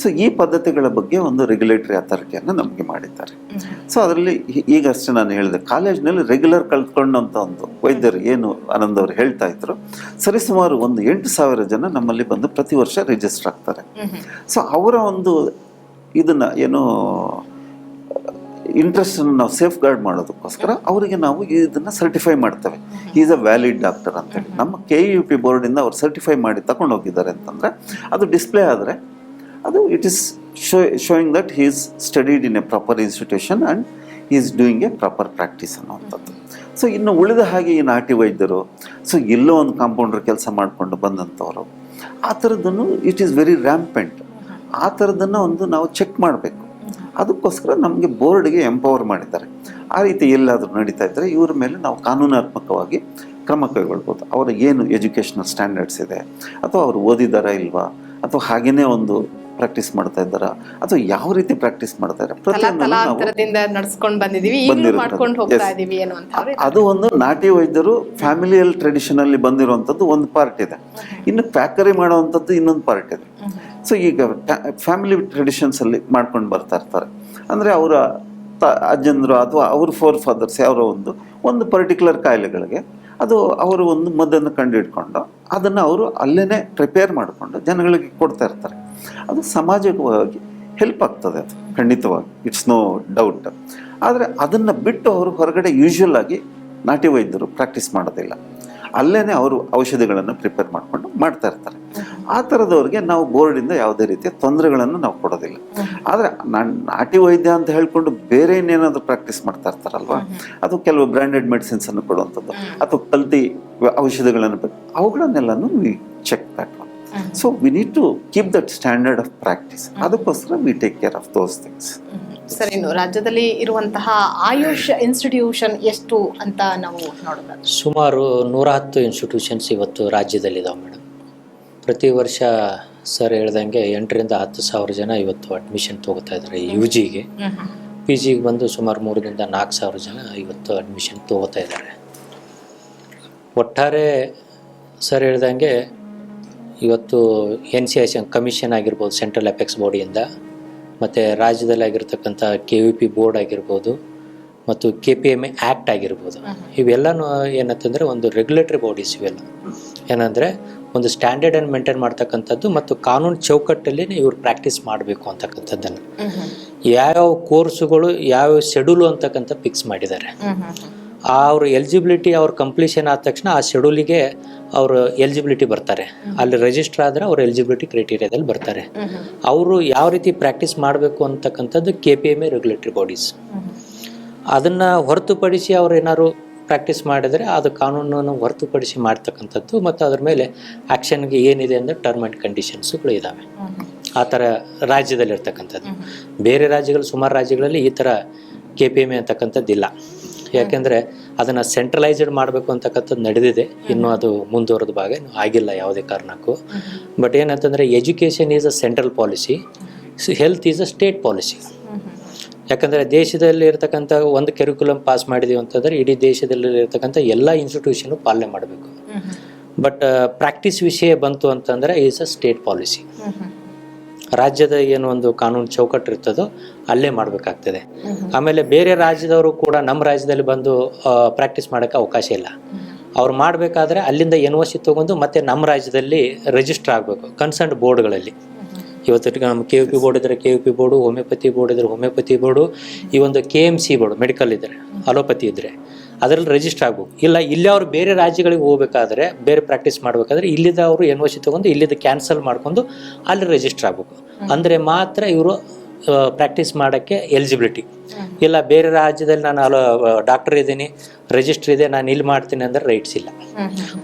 ಸೊ ಈ ಪದ್ಧತಿಗಳ ಬಗ್ಗೆ ಒಂದು ರೆಗ್ಯುಲೇಟರಿ ಅಥಾರಿಟಿಯನ್ನು ನಮಗೆ ಮಾಡಿದ್ದಾರೆ. ಸೊ ಅದರಲ್ಲಿ ಈಗಷ್ಟೇ ನಾನು ಹೇಳಿದೆ ಕಾಲೇಜ್ನಲ್ಲಿ ರೆಗ್ಯುಲರ್ ಕಲ್ತ್ಕೊಂಡಂಥ ಒಂದು ವೈದ್ಯರು ಏನು ಆನಂದ್ ಅವರು ಹೇಳ್ತಾ ಇದ್ರು ಸರಿಸುಮಾರು ಒಂದು ಎಂಟು ಸಾವಿರ ಜನ ನಮ್ಮಲ್ಲಿ ಬಂದು ಪ್ರತಿ ವರ್ಷ ರಿಜಿಸ್ಟರ್ ಆಗ್ತಾರೆ. ಸೊ ಅವರ ಒಂದು ಇದನ್ನ ಏನು ಇಂಟ್ರೆಸ್ಟ್ ನಾವು ಸೇಫ್ ಗಾರ್ಡ್ ಮಾಡೋದಕ್ಕೋಸ್ಕರ ಅವರಿಗೆ ನಾವು ಇದನ್ನ ಸರ್ಟಿಫೈ ಮಾಡ್ತೇವೆ. ಈಸ್ ಅ ವ್ಯಾಲಿಡ್ ಡಾಕ್ಟರ್ ಅಂತೇಳಿ. ನಮ್ಮ ಕೆ ಯು ಪಿ ಬೋರ್ಡಿಂದ ಅವ್ರು ಸರ್ಟಿಫೈ ಮಾಡಿ ತಗೊಂಡು ಹೋಗಿದ್ದಾರೆ ಅಂತಂದ್ರೆ ಅದು ಡಿಸ್ಪ್ಲೇ ಆದರೆ ಅದು it is show showing that he is studied in a proper institution and he is doing a proper practice ಅನ್ನುವಂಥದ್ದು. ಸೊ ಇನ್ನು ಉಳಿದ ಹಾಗೆ ಈ ನಾಟಿ ವೈದ್ಯರು ಸೊ ಎಲ್ಲೋ ಒಂದು ಕಾಂಪೌಂಡರ್ ಕೆಲಸ ಮಾಡಿಕೊಂಡು ಬಂದಂಥವ್ರು ಆ ಥರದ್ದನ್ನು ಇಟ್ ಈಸ್ ವೆರಿ ರ್ಯಾಂಪೆಂಟ್ ಆ ಥರದನ್ನು ಒಂದು ನಾವು ಚೆಕ್ ಮಾಡಬೇಕು. ಅದಕ್ಕೋಸ್ಕರ ನಮಗೆ ಬೋರ್ಡ್ಗೆ ಎಂಪವರ್ ಮಾಡಿದ್ದಾರೆ. ಆ ರೀತಿ ಎಲ್ಲಾದರೂ ನಡೀತಾ ಇದ್ದರೆ ಇವ್ರ ಮೇಲೆ ನಾವು ಕಾನೂನಾತ್ಮಕವಾಗಿ ಕ್ರಮ ಕೈಗೊಳ್ಬೋದು. ಅವರ ಏನು ಎಜುಕೇಷನಲ್ ಸ್ಟ್ಯಾಂಡರ್ಡ್ಸ್ ಇದೆ, ಅಥವಾ ಅವರು ಓದಿದಾರಾ ಇಲ್ವಾ, ಅಥವಾ ಹಾಗೆಯೇ ಒಂದು ಪ್ರಾಕ್ಟೀಸ್ ಮಾಡ್ತಾ ಇದ್ದಾರಾ? ಅಥವಾ ಯಾವ ರೀತಿ ಪ್ರಾಕ್ಟೀಸ್ ಮಾಡ್ತಾ ಇದ್ದಾರೆ? ತಲಾ ಪ್ರತಿಯೊಂದನ್ನು ನಾವು ತಲಾಂತರದಿಂದ ನಡ್ಸ್ಕೊಂಡ್ ಬಂದಿದೀವಿ ಈಗಲೂ ಮಾಡ್ಕೊಂಡು ಹೋಗ್ತಾ Yes. ಇದೀವಿ ಅನ್ನುವಂಥವ್ರು ಅದು ಒಂದು ನಾಟಿ ವೈದ್ಯರು ಫ್ಯಾಮಿಲಿಯಲ್ ಟ್ರೆಡಿಷನಲ್ಲಿ ಬಂದಿರುವಂತದ್ದು ಒಂದು ಪಾರ್ಟ್ ಇದೆ. ಇನ್ನು ಪ್ಯಾಕರಿ ಮಾಡುವಂಥದ್ದು ಇನ್ನೊಂದು ಪಾರ್ಟ್ ಇದೆ. ಸೊ ಈಗ ಫ್ಯಾಮಿಲಿ ಟ್ರೆಡಿಷನ್ಸ್ ಅಲ್ಲಿ ಮಾಡ್ಕೊಂಡು ಬರ್ತಾ ಇರ್ತಾರೆ. ಅಂದ್ರೆ ಅವರ ಅಜ್ಜಂದ್ರು ಅಥವಾ ಅವ್ರ ಫೋರ್ ಫಾದರ್ಸ್ ಯಾರೋ ಒಂದು ಒಂದು ಪರ್ಟಿಕ್ಯುಲರ್ ಕಾಯಿಲೆಗಳಿಗೆ ಅದು ಅವರು ಒಂದು ಮದ್ದನ್ನು ಕಂಡುಹಿಡ್ಕೊಂಡು ಅದನ್ನು ಅವರು ಅಲ್ಲೇ ಪ್ರಿಪೇರ್ ಮಾಡಿಕೊಂಡು ಜನಗಳಿಗೆ ಕೊಡ್ತಾ ಇರ್ತಾರೆ. ಅದು ಸಮಾಜವಾಗಿ ಹೆಲ್ಪ್ ಆಗ್ತದೆ ಅದು, ಖಂಡಿತವಾಗಿ. ಇಟ್ಸ್ ನೋ ಡೌಟ್ ಆದರೆ ಅದನ್ನು ಬಿಟ್ಟು ಅವರು ಹೊರಗಡೆ ಯೂಶುವಲ್ ಆಗಿ ನಾಟಿ ವೈದ್ಯರು ಪ್ರಾಕ್ಟೀಸ್ ಮಾಡೋದಿಲ್ಲ. ಅಲ್ಲೇ ಅವರು ಔಷಧಿಗಳನ್ನು ಪ್ರಿಪೇರ್ ಮಾಡಿಕೊಂಡು ಮಾಡ್ತಾ ಇರ್ತಾರೆ. ಆ ಥರದವ್ರಿಗೆ ನಾವು ಬೋರ್ಡಿಂದ ಯಾವುದೇ ರೀತಿಯ ತೊಂದರೆಗಳನ್ನು ನಾವು ಕೊಡೋದಿಲ್ಲ. ಆದರೆ ನಾಟಿ ವೈದ್ಯ ಅಂತ ಹೇಳ್ಕೊಂಡು ಬೇರೆ ಇನ್ನೇನಾದರೂ ಪ್ರಾಕ್ಟೀಸ್ ಮಾಡ್ತಾ ಇರ್ತಾರಲ್ವಾ? ಅದು ಕೆಲವು ಬ್ರ್ಯಾಂಡೆಡ್ ಮೆಡಿಸಿನ್ಸನ್ನು ಕೊಡುವಂಥದ್ದು. ಅಥವಾ ಕಲ್ತಿ ಔಷಧಿಗಳನ್ನು ಅವುಗಳನ್ನೆಲ್ಲನೂ check back so we need to keep that standard of practice ಅದಕ್ಕೋಸ್ಕರ we take care of those things sir ಇನ್ನು ರಾಜ್ಯದಲ್ಲಿ ಇರುವಂತಹ ಆಯುಷ್ ಇನ್ಸ್ಟಿಟ್ಯೂಷನ್ ಎಷ್ಟು ಅಂತ ನಾವು ನೋಡೋದಾದ್ರೆ ಸುಮಾರು ನೂರ ಹತ್ತು ಇನ್ಸ್ಟಿಟ್ಯೂಷನ್ಸ್ ಇವತ್ತು ರಾಜ್ಯದಲ್ಲಿದ್ದಾವೆ ಮೇಡಮ್. ಪ್ರತಿ ವರ್ಷ ಸರ್ ಹೇಳ್ದಂಗೆ ಎಂಟರಿಂದ ಹತ್ತು ಸಾವಿರ ಜನ ಇವತ್ತು ಅಡ್ಮಿಷನ್ ತಗೋತಾ ಇದ್ದಾರೆ ಯು ಜಿಗೆ ಪಿ ಜಿಗೆ ಬಂದು ಸುಮಾರು ಮೂರರಿಂದ ನಾಲ್ಕು ಸಾವಿರ ಜನ ಇವತ್ತು ಅಡ್ಮಿಷನ್ ತಗೋತಾ ಇದ್ದಾರೆ. ಒಟ್ಟಾರೆ ಸರ್ ಹೇಳ್ದಂಗೆ ಇವತ್ತು N C I C commission ಆಗಿರ್ಬೋದು ಸೆಂಟ್ರಲ್ ಎಫೆಕ್ಸ್ ಬಾಡಿಯಿಂದ ಮತ್ತು ರಾಜ್ಯದಲ್ಲಿ ಆಗಿರ್ತಕ್ಕಂಥ ಕೆ ವಿ ಪಿ ಬೋರ್ಡ್ ಆಗಿರ್ಬೋದು ಮತ್ತು K P M A act ಆಗಿರ್ಬೋದು. ಇವೆಲ್ಲನೂ ಏನಂತಂದರೆ ಒಂದು ರೆಗ್ಯುಲೇಟರಿ ಬಾಡೀಸ್ ಇವೆಲ್ಲ. ಏನಂದರೆ ಒಂದು ಸ್ಟ್ಯಾಂಡರ್ಡನ್ನು ಮೇಂಟೈನ್ ಮಾಡ್ತಕ್ಕಂಥದ್ದು ಮತ್ತು ಕಾನೂನು ಚೌಕಟ್ಟಲ್ಲಿ ಇವ್ರು ಪ್ರಾಕ್ಟೀಸ್ ಮಾಡಬೇಕು ಅಂತಕ್ಕಂಥದ್ದನ್ನು. ಯಾವ್ಯಾವ ಕೋರ್ಸುಗಳು ಯಾವ್ಯಾವ ಶೆಡ್ಯೂಲು ಅಂತಕ್ಕಂಥ ಫಿಕ್ಸ್ ಮಾಡಿದ್ದಾರೆ. ಅವ್ರ ಎಲಿಜಿಬಿಲಿಟಿ ಅವ್ರ ಕಂಪ್ಲೀಷನ್ ಆದ ತಕ್ಷಣ ಆ ಶೆಡ್ಯೂಲಿಗೆ ಅವರು ಎಲಿಜಿಬಿಲಿಟಿ ಬರ್ತಾರೆ. ಅಲ್ಲಿ ರಿಜಿಸ್ಟರ್ ಆದರೆ ಅವ್ರ ಎಲಿಜಿಬಿಲಿಟಿ ಕ್ರೈಟೀರಿಯಾದಲ್ಲಿ ಬರ್ತಾರೆ. ಅವರು ಯಾವ ರೀತಿ ಪ್ರಾಕ್ಟೀಸ್ ಮಾಡಬೇಕು ಅಂತಕ್ಕಂಥದ್ದು K P M A regulatory bodies ಅದನ್ನು ಹೊರತುಪಡಿಸಿ ಅವ್ರು ಏನಾದ್ರು ಪ್ರಾಕ್ಟೀಸ್ ಮಾಡಿದರೆ ಅದು ಕಾನೂನನ್ನು ಹೊರತುಪಡಿಸಿ ಮಾಡ್ತಕ್ಕಂಥದ್ದು ಮತ್ತು ಅದ್ರ ಮೇಲೆ ಆ್ಯಕ್ಷನ್ಗೆ ಏನಿದೆ ಅಂದರೆ ಟರ್ಮ್ ಆ್ಯಂಡ್ ಕಂಡೀಷನ್ಸುಗಳು ಇದ್ದಾವೆ ಆ ಥರ ರಾಜ್ಯದಲ್ಲಿರ್ತಕ್ಕಂಥದ್ದು. ಬೇರೆ ರಾಜ್ಯಗಳು ಸುಮಾರು ರಾಜ್ಯಗಳಲ್ಲಿ ಈ ಥರ ಕೆ ಪಿ ಎಂ ಎ ಅಂತಕ್ಕಂಥದ್ದಿಲ್ಲ. ಯಾಕೆಂದರೆ ಅದನ್ನು ಸೆಂಟ್ರಲೈಸ್ಡ್ ಮಾಡಬೇಕು ಅಂತಕ್ಕಂಥದ್ದು ನಡೆದಿದೆ. ಇನ್ನೂ ಅದು ಮುಂದುವರೆದ ಭಾಗ ಆಗಿಲ್ಲ ಯಾವುದೇ ಕಾರಣಕ್ಕೂ. ಬಟ್ ಏನಂತಂದರೆ education is a central policy health is a state policy ಯಾಕಂದರೆ ದೇಶದಲ್ಲಿ ಇರತಕ್ಕಂಥ ಒಂದು ಕೆರಿಕುಲಮ್ ಪಾಸ್ ಮಾಡಿದೀವಿ ಅಂತಂದ್ರೆ ಇಡೀ ದೇಶದಲ್ಲಿ ಇರತಕ್ಕಂಥ ಎಲ್ಲ ಇನ್ಸ್ಟಿಟ್ಯೂಷನ್ ಪಾಲನೆ ಮಾಡಬೇಕು. ಬಟ್ ಪ್ರಾಕ್ಟೀಸ್ ವಿಷಯ ಬಂತು ಅಂತಂದರೆ ಈಸ್ ಅ ಸ್ಟೇಟ್ ಪಾಲಿಸಿ ರಾಜ್ಯದ ಏನು ಒಂದು ಕಾನೂನು ಚೌಕಟ್ಟು ಇರ್ತದೋ ಅಲ್ಲೇ ಮಾಡಬೇಕಾಗ್ತದೆ. ಆಮೇಲೆ ಬೇರೆ ರಾಜ್ಯದವರು ಕೂಡ ನಮ್ಮ ರಾಜ್ಯದಲ್ಲಿ ಬಂದು ಪ್ರಾಕ್ಟೀಸ್ ಮಾಡೋಕ್ಕೆ ಅವಕಾಶ ಇಲ್ಲ. ಅವ್ರು ಮಾಡಬೇಕಾದ್ರೆ ಅಲ್ಲಿಂದ ಎನ್ ಸಿ ತೊಗೊಂಡು ಮತ್ತೆ ನಮ್ಮ ರಾಜ್ಯದಲ್ಲಿ ರಿಜಿಸ್ಟರ್ ಆಗಬೇಕು ಕನ್ಸರ್ನ್ ಬೋರ್ಡ್ಗಳಲ್ಲಿ ಇವತ್ತು ನಮ್ಮ ಕೆ ಯು ಪಿ ಬೋರ್ಡ್ ಇದ್ದರೆ K U P board homeopathy board ಇದ್ದರೆ ಹೋಮಿಯೋಪತಿ ಬೋರ್ಡು ಈ ಒಂದು K M C board medical ಇದ್ದರೆ ಅಲೋಪತಿ ಇದ್ದರೆ ಅದರಲ್ಲಿ ರಿಜಿಸ್ಟರ್ ಆಗಬೇಕು. ಇಲ್ಲ ಇಲ್ಲಿ ಅವರು ಬೇರೆ ರಾಜ್ಯಗಳಿಗೆ ಹೋಗಬೇಕಾದ್ರೆ ಬೇರೆ ಪ್ರಾಕ್ಟೀಸ್ ಮಾಡಬೇಕಾದ್ರೆ ಇಲ್ಲಿದ್ದ ಅವರು ಎನ್ ಒ ಸಿ ತೊಗೊಂಡು ಇಲ್ಲಿದ್ದ ಕ್ಯಾನ್ಸಲ್ ಮಾಡ್ಕೊಂಡು ಅಲ್ಲಿ ರಿಜಿಸ್ಟರ್ ಆಗಬೇಕು. ಅಂದರೆ ಮಾತ್ರ ಇವರು ಪ್ರಾಕ್ಟೀಸ್ ಮಾಡೋಕ್ಕೆ ಎಲಿಜಿಬಿಲಿಟಿ ಇಲ್ಲ ಬೇರೆ ರಾಜ್ಯದಲ್ಲಿ ನಾನು ಅಲ್ಲ ಡಾಕ್ಟರ್ ಇದ್ದೀನಿ ರಿಜಿಸ್ಟರ್ ಇದೆ ನಾನು ಇಲ್ಲಿ ಮಾಡ್ತೀನಿ ಅಂದರೆ ರೈಟ್ಸ್ ಇಲ್ಲ.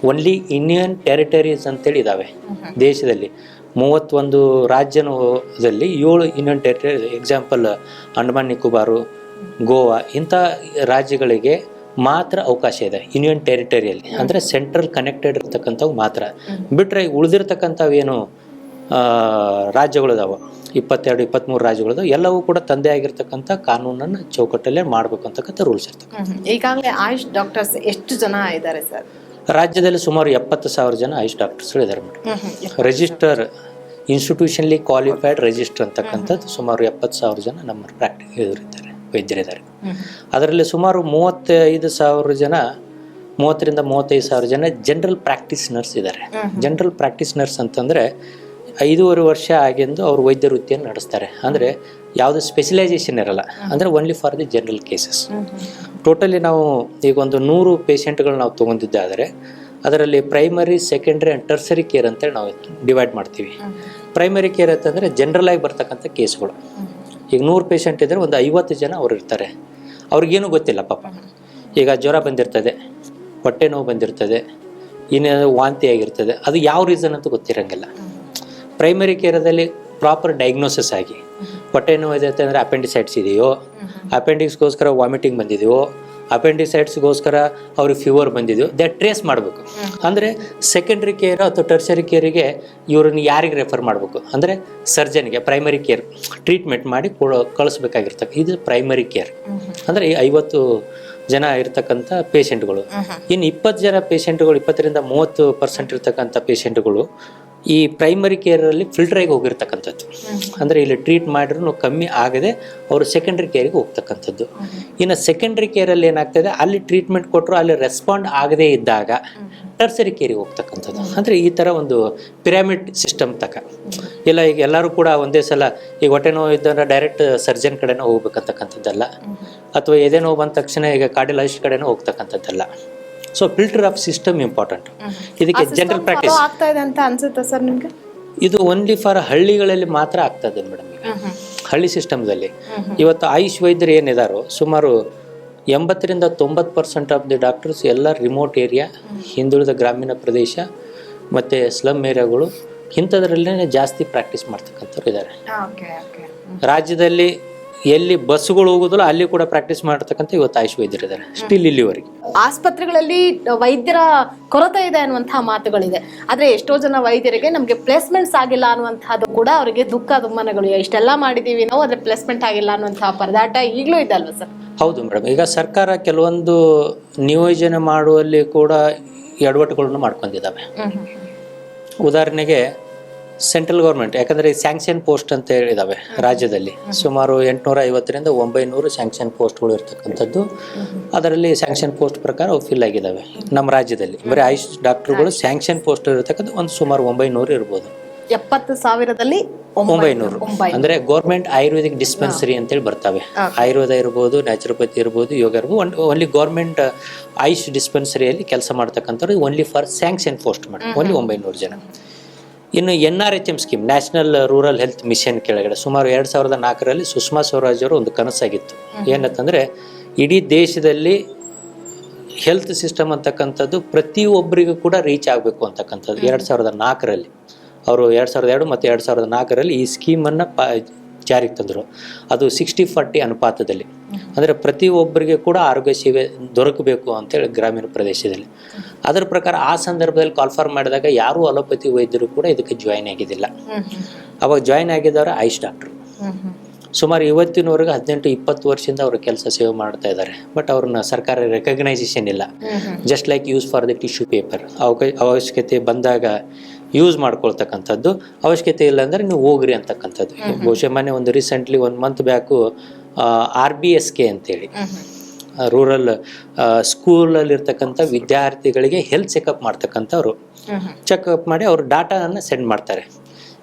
ಓನ್ಲಿ ಇಂಡಿಯನ್ ಟೆರಿಟರೀಸ್ ಅಂತೇಳಿ ಇದ್ದಾವೆ ದೇಶದಲ್ಲಿ. ಮೂವತ್ತೊಂದು ರಾಜ್ಯದಲ್ಲಿ ಏಳು Indian territory example Andaman Nicobar Goa ಇಂಥ ರಾಜ್ಯಗಳಿಗೆ ಮಾತ್ರ ಅವಕಾಶ ಇದೆ. ಯೂನಿಯನ್ ಟೆರಿಟರಿಯಲ್ಲಿ ಅಂದರೆ ಸೆಂಟ್ರಲ್ ಕನೆಕ್ಟೆಡ್ ಇರ್ತಕ್ಕಂಥವು ಮಾತ್ರ. ಬಿಟ್ಟರೆ ಉಳಿದಿರ್ತಕ್ಕಂಥವು ಏನು ರಾಜ್ಯಗಳಿದಾವೆ. ಇಪ್ಪತ್ತೆರಡು ಇಪ್ಪತ್ತ್ಮೂರು ರಾಜ್ಯಗಳಿದಾವೆ. ಎಲ್ಲವೂ ಕೂಡ ತಂದೆ ಆಗಿರ್ತಕ್ಕಂಥ ಕಾನೂನನ್ನು ಚೌಕಟ್ಟಲ್ಲೇ ಮಾಡ್ಬೇಕಂತಕ್ಕಂಥ ರೂಲ್ಸ್ ಇರ್ತವೆ. ಈಗಾಗಲೇ ಆಯುಷ್ ಡಾಕ್ಟರ್ಸ್ ಎಷ್ಟು ಜನ ಇದ್ದಾರೆ ಸರ್? ರಾಜ್ಯದಲ್ಲಿ ಸುಮಾರು ಎಪ್ಪತ್ತು ಸಾವಿರ ಜನ ಆಯುಷ್ ಡಾಕ್ಟರ್ಸ್ಗಳು ಇದ್ದಾರೆ ಮೇಡಮ್. ರಿಜಿಸ್ಟರ್ ಇನ್ಸ್ಟಿಟ್ಯೂಷನ್ಲಿ ಕ್ವಾಲಿಫೈಡ್ ರಿಜಿಸ್ಟರ್ ಅಂತಕ್ಕಂಥದ್ದು ಸುಮಾರು ಎಪ್ಪತ್ತು ಸಾವಿರ ಜನ ನಮ್ಮ ಪ್ರಾಕ್ಟಿಸ್ ಇದ್ದಾರೆ ವೈದ್ಯರಿದ್ದಾರೆ. ಅದರಲ್ಲಿ ಸುಮಾರು ಮೂವತ್ತೈದು ಸಾವಿರ ಜನ ಮೂವತ್ತರಿಂದ ಮೂವತ್ತೈದು ಸಾವಿರ ಜನ ಜನರಲ್ ಪ್ರಾಕ್ಟೀಸ್ ನರ್ಸ್ ಇದ್ದಾರೆ. ಜನರಲ್ ಪ್ರಾಕ್ಟೀಸ್ ನರ್ಸ್ ಅಂತಂದರೆ ಐದೂವರೆ ವರ್ಷ ಆಗಿಂದು ಅವರು ವೈದ್ಯ ವೃತ್ತಿಯನ್ನು ನಡೆಸ್ತಾರೆ. ಅಂದರೆ ಯಾವುದೇ ಸ್ಪೆಷಲೈಸೇಷನ್ ಇರಲ್ಲ. ಅಂದರೆ only for the general cases totally ನಾವು ಈಗ ಒಂದು ನೂರು ಪೇಷೆಂಟ್ಗಳು ನಾವು ತೊಗೊಂಡಿದ್ದಾದರೆ ಅದರಲ್ಲಿ primary secondary and tertiary care ಅಂತೇಳಿ ನಾವು ಡಿವೈಡ್ ಮಾಡ್ತೀವಿ. ಪ್ರೈಮರಿ ಕೇರ್ ಅಂತಂದರೆ ಜನರಲ್ ಆಗಿ ಬರ್ತಕ್ಕಂಥ ಕೇಸ್ಗಳು ಈಗ ನೂರು ಪೇಷಂಟ್ ಇದ್ದರೆ ಒಂದು ಐವತ್ತು ಜನ ಅವ್ರು ಇರ್ತಾರೆ. ಅವ್ರಿಗೇನು ಗೊತ್ತಿಲ್ಲ ಪಾಪ. ಈಗ ಜ್ವರ ಬಂದಿರ್ತದೆ ಹೊಟ್ಟೆ ನೋವು ಬಂದಿರ್ತದೆ ಇನ್ನೇನು ವಾಂತಿ ಆಗಿರ್ತದೆ ಅದು ಯಾವ ರೀಸನ್ ಅಂತ ಗೊತ್ತಿರಂಗಿಲ್ಲ. ಪ್ರೈಮರಿ ಕೇರದಲ್ಲಿ ಪ್ರಾಪರ್ ಡಯಾಗ್ನೋಸಿಸ್ ಆಗಿ. ಹೊಟ್ಟೆ ನೋವು ಇದೆ ಅಂತಂದರೆ ಅಪೆಂಡಿಸೈಟ್ಸ್ ಇದೆಯೋ ಅಪೆಂಡಿಕ್ಸ್ಗೋಸ್ಕರ ವಾಮಿಟಿಂಗ್ ಬಂದಿದೆಯೋ ಅಪೆಂಡಿಸೈಟ್ಸ್ಗೋಸ್ಕರ ಅವ್ರಿಗೆ ಫೀವರ್ ಬಂದಿದ್ದು. ದಟ್ ಟ್ರೇಸ್ ಮಾಡಬೇಕು. ಅಂದರೆ ಸೆಕೆಂಡ್ರಿ ಕೇರ್ ಅಥವಾ ಟರ್ಸರಿ ಕೇರಿಗೆ ಇವ್ರನ್ನ ಯಾರಿಗೆ ರೆಫರ್ ಮಾಡಬೇಕು? ಅಂದರೆ ಸರ್ಜನ್ಗೆ ಪ್ರೈಮರಿ ಕೇರ್ ಟ್ರೀಟ್ಮೆಂಟ್ ಮಾಡಿ ಕೊಡೋ ಕಳಿಸ್ಬೇಕಾಗಿರ್ತಕ್ಕ. ಇದು ಪ್ರೈಮರಿ ಕೇರ್ ಅಂದರೆ ಈ ಐವತ್ತು ಜನ ಇರ್ತಕ್ಕಂಥ ಪೇಷೆಂಟ್ಗಳು ಇನ್ನು ಇಪ್ಪತ್ತು ಜನ ಪೇಷೆಂಟ್ಗಳು ಇಪ್ಪತ್ತರಿಂದ ಮೂವತ್ತು ಪರ್ಸೆಂಟ್ ಇರ್ತಕ್ಕಂಥ ಪೇಷಂಟ್ಗಳು ಈ ಪ್ರೈಮರಿ ಕೇರಲ್ಲಿ ಫಿಲ್ಟ್ರಾಗಿ ಹೋಗಿರ್ತಕ್ಕಂಥದ್ದು. ಅಂದರೆ ಇಲ್ಲಿ ಟ್ರೀಟ್ ಮಾಡಿದ್ರೂ ಕಮ್ಮಿ ಆಗದೆ ಅವರು ಸೆಕೆಂಡ್ರಿ ಕೇರಿಗೆ ಹೋಗ್ತಕ್ಕಂಥದ್ದು. ಇನ್ನು ಸೆಕೆಂಡ್ರಿ ಕೇರಲ್ಲಿ ಏನಾಗ್ತದೆ ಅಲ್ಲಿ ಟ್ರೀಟ್ಮೆಂಟ್ ಕೊಟ್ಟರು ಅಲ್ಲಿ ರೆಸ್ಪಾಂಡ್ ಆಗದೇ ಇದ್ದಾಗ ಟರ್ಸರಿ ಕೇರಿಗೆ ಹೋಗ್ತಕ್ಕಂಥದ್ದು. ಅಂದರೆ ಈ ಥರ ಒಂದು ಪಿರಾಮಿಡ್ ಸಿಸ್ಟಮ್ ತಕ. ಇಲ್ಲ ಈಗ ಎಲ್ಲರೂ ಕೂಡ ಒಂದೇ ಸಲ ಈಗ ಹೊಟ್ಟೆ ನೋವು ಇದ್ದರೆ ಡೈರೆಕ್ಟ್ ಸರ್ಜನ್ ಕಡೆನೂ ಹೋಗ್ಬೇಕಂತಕ್ಕಂಥದ್ದಲ್ಲ. ಅಥವಾ ಎದೆ ನೋವು ಬಂದ ತಕ್ಷಣ ಈಗ ಕಾರ್ಡಿಯಾಲಜಿಸ್ಟ್ ಕಡೆನೂ ಹೋಗ್ತಕ್ಕಂಥದ್ದಲ್ಲ. So filter of system important ಇದಕ್ಕೆ ಜನರಲ್ ಪ್ರಾಕ್ಟೀಸ್ ಆಗ್ತಾ ಇದೆ ಅಂತ ಅನ್ಸುತ್ತಾ ಸರ್ ನಿಮ್ಗೆ? ಇದು ಓನ್ಲಿ ಫಾರ್ ಹಳ್ಳಿಗಳಲ್ಲಿ ಮಾತ್ರ ಆಗ್ತದೆ ಮೇಡಮ್ ಈಗ. ಹಳ್ಳಿ ಸಿಸ್ಟಮ್ದಲ್ಲಿ ಇವತ್ತು ಆಯುಷ್ ವೈದ್ಯರು ಏನಿದಾರೋ ಸುಮಾರು ಎಂಬತ್ತರಿಂದ ತೊಂಬತ್ತು ಪರ್ಸೆಂಟ್ ಆಫ್ ದಿ ಡಾಕ್ಟರ್ಸ್ ಎಲ್ಲ ರಿಮೋಟ್ ಏರಿಯಾ ಹಿಂದುಳಿದ ಗ್ರಾಮೀಣ ಪ್ರದೇಶ ಮತ್ತು ಸ್ಲಮ್ ಏರಿಯಾಗಳು ಇಂಥದ್ರಲ್ಲೇ ಜಾಸ್ತಿ ಪ್ರಾಕ್ಟೀಸ್ ಮಾಡ್ತಕ್ಕಂಥವ್ರು ಇದ್ದಾರೆ. ರಾಜ್ಯದಲ್ಲಿ ಎಲ್ಲಿ ಬಸ್ಸುಗಳು ಹೋಗೋದಿಲ್ಲ ಅಲ್ಲಿ ಕೂಡ ಪ್ರಾಕ್ಟೀಸ್ ಮಾಡ್ತಕ್ಕಂಥ ಇವತ್ತು ಆಯುಷ್ ವೈದ್ಯರು ಇದ್ದಾರೆ. ಸ್ಟಿಲ್ ಇಲ್ಲಿವರೆಗೆ. ಆಸ್ಪತ್ರೆಗಳಲ್ಲಿ ವೈದ್ಯರ ಕೊರತೆ ಇದೆ ಅನ್ನುವಂತಹ ಮಾತುಗಳಿದೆ. ಆದ್ರೆ ಎಷ್ಟೋ ಜನ ವೈದ್ಯರಿಗೆ ನಮಗೆ ಪ್ಲೇಸ್ಮೆಂಟ್ಸ್ ಆಗಿಲ್ಲ ಅನ್ನುವಂತಹದ್ದು ಕೂಡ ಅವರಿಗೆ ದುಃಖ ದುಮ್ಮನಗಳು. ಇಷ್ಟೆಲ್ಲ ಮಾಡಿದೀವಿ ನಾವು ಅದ್ರ ಪ್ಲೇಸ್ಮೆಂಟ್ ಆಗಿಲ್ಲ ಅನ್ನುವಂತಹ ಪರದಾಟ ಈಗಲೂ ಇದೆ ಅಲ್ವಾ ಸರ್? ಹೌದು ಮೇಡಮ್ ಈಗ ಸರ್ಕಾರ ಕೆಲವೊಂದು ನಿಯೋಜನೆ ಮಾಡುವಲ್ಲಿ ಕೂಡ ಎಡವಟ್ಟುಗಳನ್ನು ಮಾಡ್ಕೊಂಡಿದ್ದಾವೆ. ಉದಾಹರಣೆಗೆ ಸೆಂಟ್ರಲ್ ಗೌರ್ಮೆಂಟ್ ಯಾಕಂದರೆ ಸ್ಯಾಂಕ್ಷನ್ ಪೋಸ್ಟ್ ಅಂತ ಹೇಳಿದಾವೆ ರಾಜ್ಯದಲ್ಲಿ. ಸುಮಾರು ಎಂಟುನೂರ ಐವತ್ತರಿಂದ ಒಂಬೈನೂರು ಸ್ಯಾಂಕ್ಷನ್ ಪೋಸ್ಟ್ಗಳು ಇರ್ತಕ್ಕಂಥದ್ದು. ಅದರಲ್ಲಿ ಸ್ಯಾಂಕ್ಷನ್ ಪೋಸ್ಟ್ ಪ್ರಕಾರ ಅವು ಫಿಲ್ ಆಗಿದ್ದಾವೆ ನಮ್ಮ ರಾಜ್ಯದಲ್ಲಿ. ಬರೀ ಆಯುಷ್ ಡಾಕ್ಟರ್ಗಳು ಸ್ಯಾಂಕ್ಷನ್ ಪೋಸ್ಟ್ ಇರತಕ್ಕಂಥ ಒಂದು ಸುಮಾರು ಒಂಬೈನೂರು ಇರ್ಬೋದು. ಎಪ್ಪತ್ತು ಸಾವಿರದಲ್ಲಿ ಒಂಬೈನೂರು. ಅಂದ್ರೆ ಗೌರ್ಮೆಂಟ್ ಆಯುರ್ವೇದಿಕ್ ಡಿಸ್ಪೆನ್ಸರಿ ಅಂತೇಳಿ ಬರ್ತವೆ. ಆಯುರ್ವೇದ ಇರ್ಬೋದು ನ್ಯಾಚುರೋಪತಿ ಇರ್ಬೋದು ಯೋಗ ಇರ್ಬೋದು. ಓನ್ಲಿ ಗೌರ್ಮೆಂಟ್ ಆಯುಷ್ ಡಿಸ್ಪೆನ್ಸರಿಯಲ್ಲಿ ಕೆಲಸ ಮಾಡ್ತಕ್ಕಂಥವ್ರು ಓನ್ಲಿ ಫಾರ್ ಸ್ಯಾಂಕ್ಷನ್ ಪೋಸ್ಟ್ ಮಾಡಿ ಓನ್ಲಿ ಒಂಬೈನೂರು ಜನ. ಇನ್ನು N R H M scheme national rural health mission ಕೆಳಗಡೆ ಸುಮಾರು ಎರಡು ಸಾವಿರದ ನಾಲ್ಕರಲ್ಲಿ ಸುಷ್ಮಾ ಸ್ವರಾಜ್ ಅವರು ಒಂದು ಕನಸಾಗಿತ್ತು. ಏನಂತಂದ್ರೆ ಇಡೀ ದೇಶದಲ್ಲಿ ಹೆಲ್ತ್ ಸಿಸ್ಟಮ್ ಅಂತಕ್ಕಂಥದ್ದು ಪ್ರತಿಯೊಬ್ಬರಿಗೂ ಕೂಡ ರೀಚ್ ಆಗಬೇಕು ಅಂತಕ್ಕಂಥದ್ದು ಎರಡು ಸಾವಿರದ ನಾಲ್ಕರಲ್ಲಿ. ಅವರು ಎರಡು ಸಾವಿರದ ಎರಡು ಮತ್ತು ಎರಡು ಸಾವಿರದ ನಾಲ್ಕರಲ್ಲಿ ಈ ಸ್ಕೀಮನ್ನು ಪ ಜಾರಿಗೆ ತಂದರು. ಅದು ಸಿಕ್ಸ್ಟಿ ಫಾರ್ಟಿ ಅನುಪಾತದಲ್ಲಿ. ಅಂದರೆ ಪ್ರತಿಯೊಬ್ಬರಿಗೆ ಕೂಡ ಆರೋಗ್ಯ ಸೇವೆ ದೊರಕಬೇಕು ಅಂತೇಳಿ ಗ್ರಾಮೀಣ ಪ್ರದೇಶದಲ್ಲಿ. ಅದರ ಪ್ರಕಾರ ಆ ಸಂದರ್ಭದಲ್ಲಿ ಕಾಲ್ಫಾರ್ ಮಾಡಿದಾಗ ಯಾರೂ ಅಲೋಪತಿ ವೈದ್ಯರು ಕೂಡ ಇದಕ್ಕೆ ಜಾಯಿನ್ ಆಗಿದ್ದಿಲ್ಲ. ಅವಾಗ ಜಾಯಿನ್ ಆಗಿದ್ದವರು ಐಸ್ ಡಾಕ್ಟ್ರು ಸುಮಾರು ಇವತ್ತಿನವರೆಗೆ ಹದಿನೆಂಟು ಇಪ್ಪತ್ತು ವರ್ಷದಿಂದ ಅವರು ಕೆಲಸ ಸೇವೆ ಮಾಡ್ತಾ ಇದ್ದಾರೆ. ಬಟ್ ಅವ್ರನ್ನ ಸರ್ಕಾರ ರೆಕಗ್ನೈಸೇಷನ್ ಇಲ್ಲ. Just like use for the tissue paper ಅವಶ್ಯಕತೆ ಬಂದಾಗ ಯೂಸ್ ಮಾಡ್ಕೊಳ್ತಕ್ಕಂಥದ್ದು ಅವಶ್ಯಕತೆ ಇಲ್ಲ ಅಂದರೆ ನೀವು ಹೋಗ್ರಿ ಅಂತಕ್ಕಂಥದ್ದು. ಬಹುಶಃ ಮೊನ್ನೆ ಒಂದು ರೀಸೆಂಟ್ಲಿ ಒಂದು month back R B S K ಅಂತೇಳಿ. ರೂರಲ್ ಸ್ಕೂಲಲ್ಲಿರ್ತಕ್ಕಂಥ ವಿದ್ಯಾರ್ಥಿಗಳಿಗೆ ಹೆಲ್ತ್ ಚೆಕಪ್ ಮಾಡ್ತಕ್ಕಂಥವ್ರು. ಚೆಕಪ್ ಮಾಡಿ ಅವ್ರ ಡಾಟಾನ ಸೆಂಡ್ ಮಾಡ್ತಾರೆ.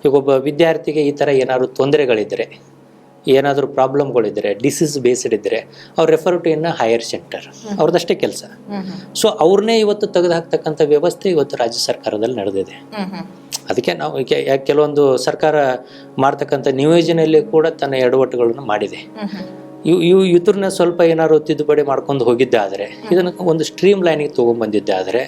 ಈಗ ಒಬ್ಬ ವಿದ್ಯಾರ್ಥಿಗೆ ಈ ಥರ ಏನಾದ್ರು ತೊಂದರೆಗಳಿದ್ದರೆ ಏನಾದರೂ ಪ್ರಾಬ್ಲಮ್ಗಳಿದ್ದರೆ ಡಿಸೀಸ್ ಬೇಸ್ಡ್ ಇದ್ದರೆ ಅವ್ರು ರೆಫರ್ ಟು ಇನ್ನ ಹೈಯರ್ ಸೆಂಟರ್ ಅವ್ರದ್ದಷ್ಟೇ ಕೆಲಸ. ಸೊ ಅವ್ರನ್ನೇ ಇವತ್ತು ತೆಗೆದುಹಾಕ್ತಕ್ಕಂಥ ವ್ಯವಸ್ಥೆ ಇವತ್ತು ರಾಜ್ಯ ಸರ್ಕಾರದಲ್ಲಿ ನಡೆದಿದೆ. ಅದಕ್ಕೆ ನಾವು ಕೆಲವೊಂದು ಸರ್ಕಾರ ಮಾಡ್ತಕ್ಕಂಥ ನಿಯೋಜನೆಯಲ್ಲಿ ಕೂಡ ತನ್ನ ಎಡವಟ್ಟುಗಳನ್ನು ಮಾಡಿದೆ. ಇವು ಇವು ಇದ್ರನ್ನ ಸ್ವಲ್ಪ ಏನಾದ್ರು ತಿದ್ದುಪಡಿ ಮಾಡ್ಕೊಂಡು ಹೋಗಿದ್ದೆ ಆದರೆ ಇದನ್ನು ಒಂದು ಸ್ಟ್ರೀಮ್ ಲೈನಿಗೆ ತೊಗೊಂಡ್ಬಂದಿದ್ದೆ ಆದರೆ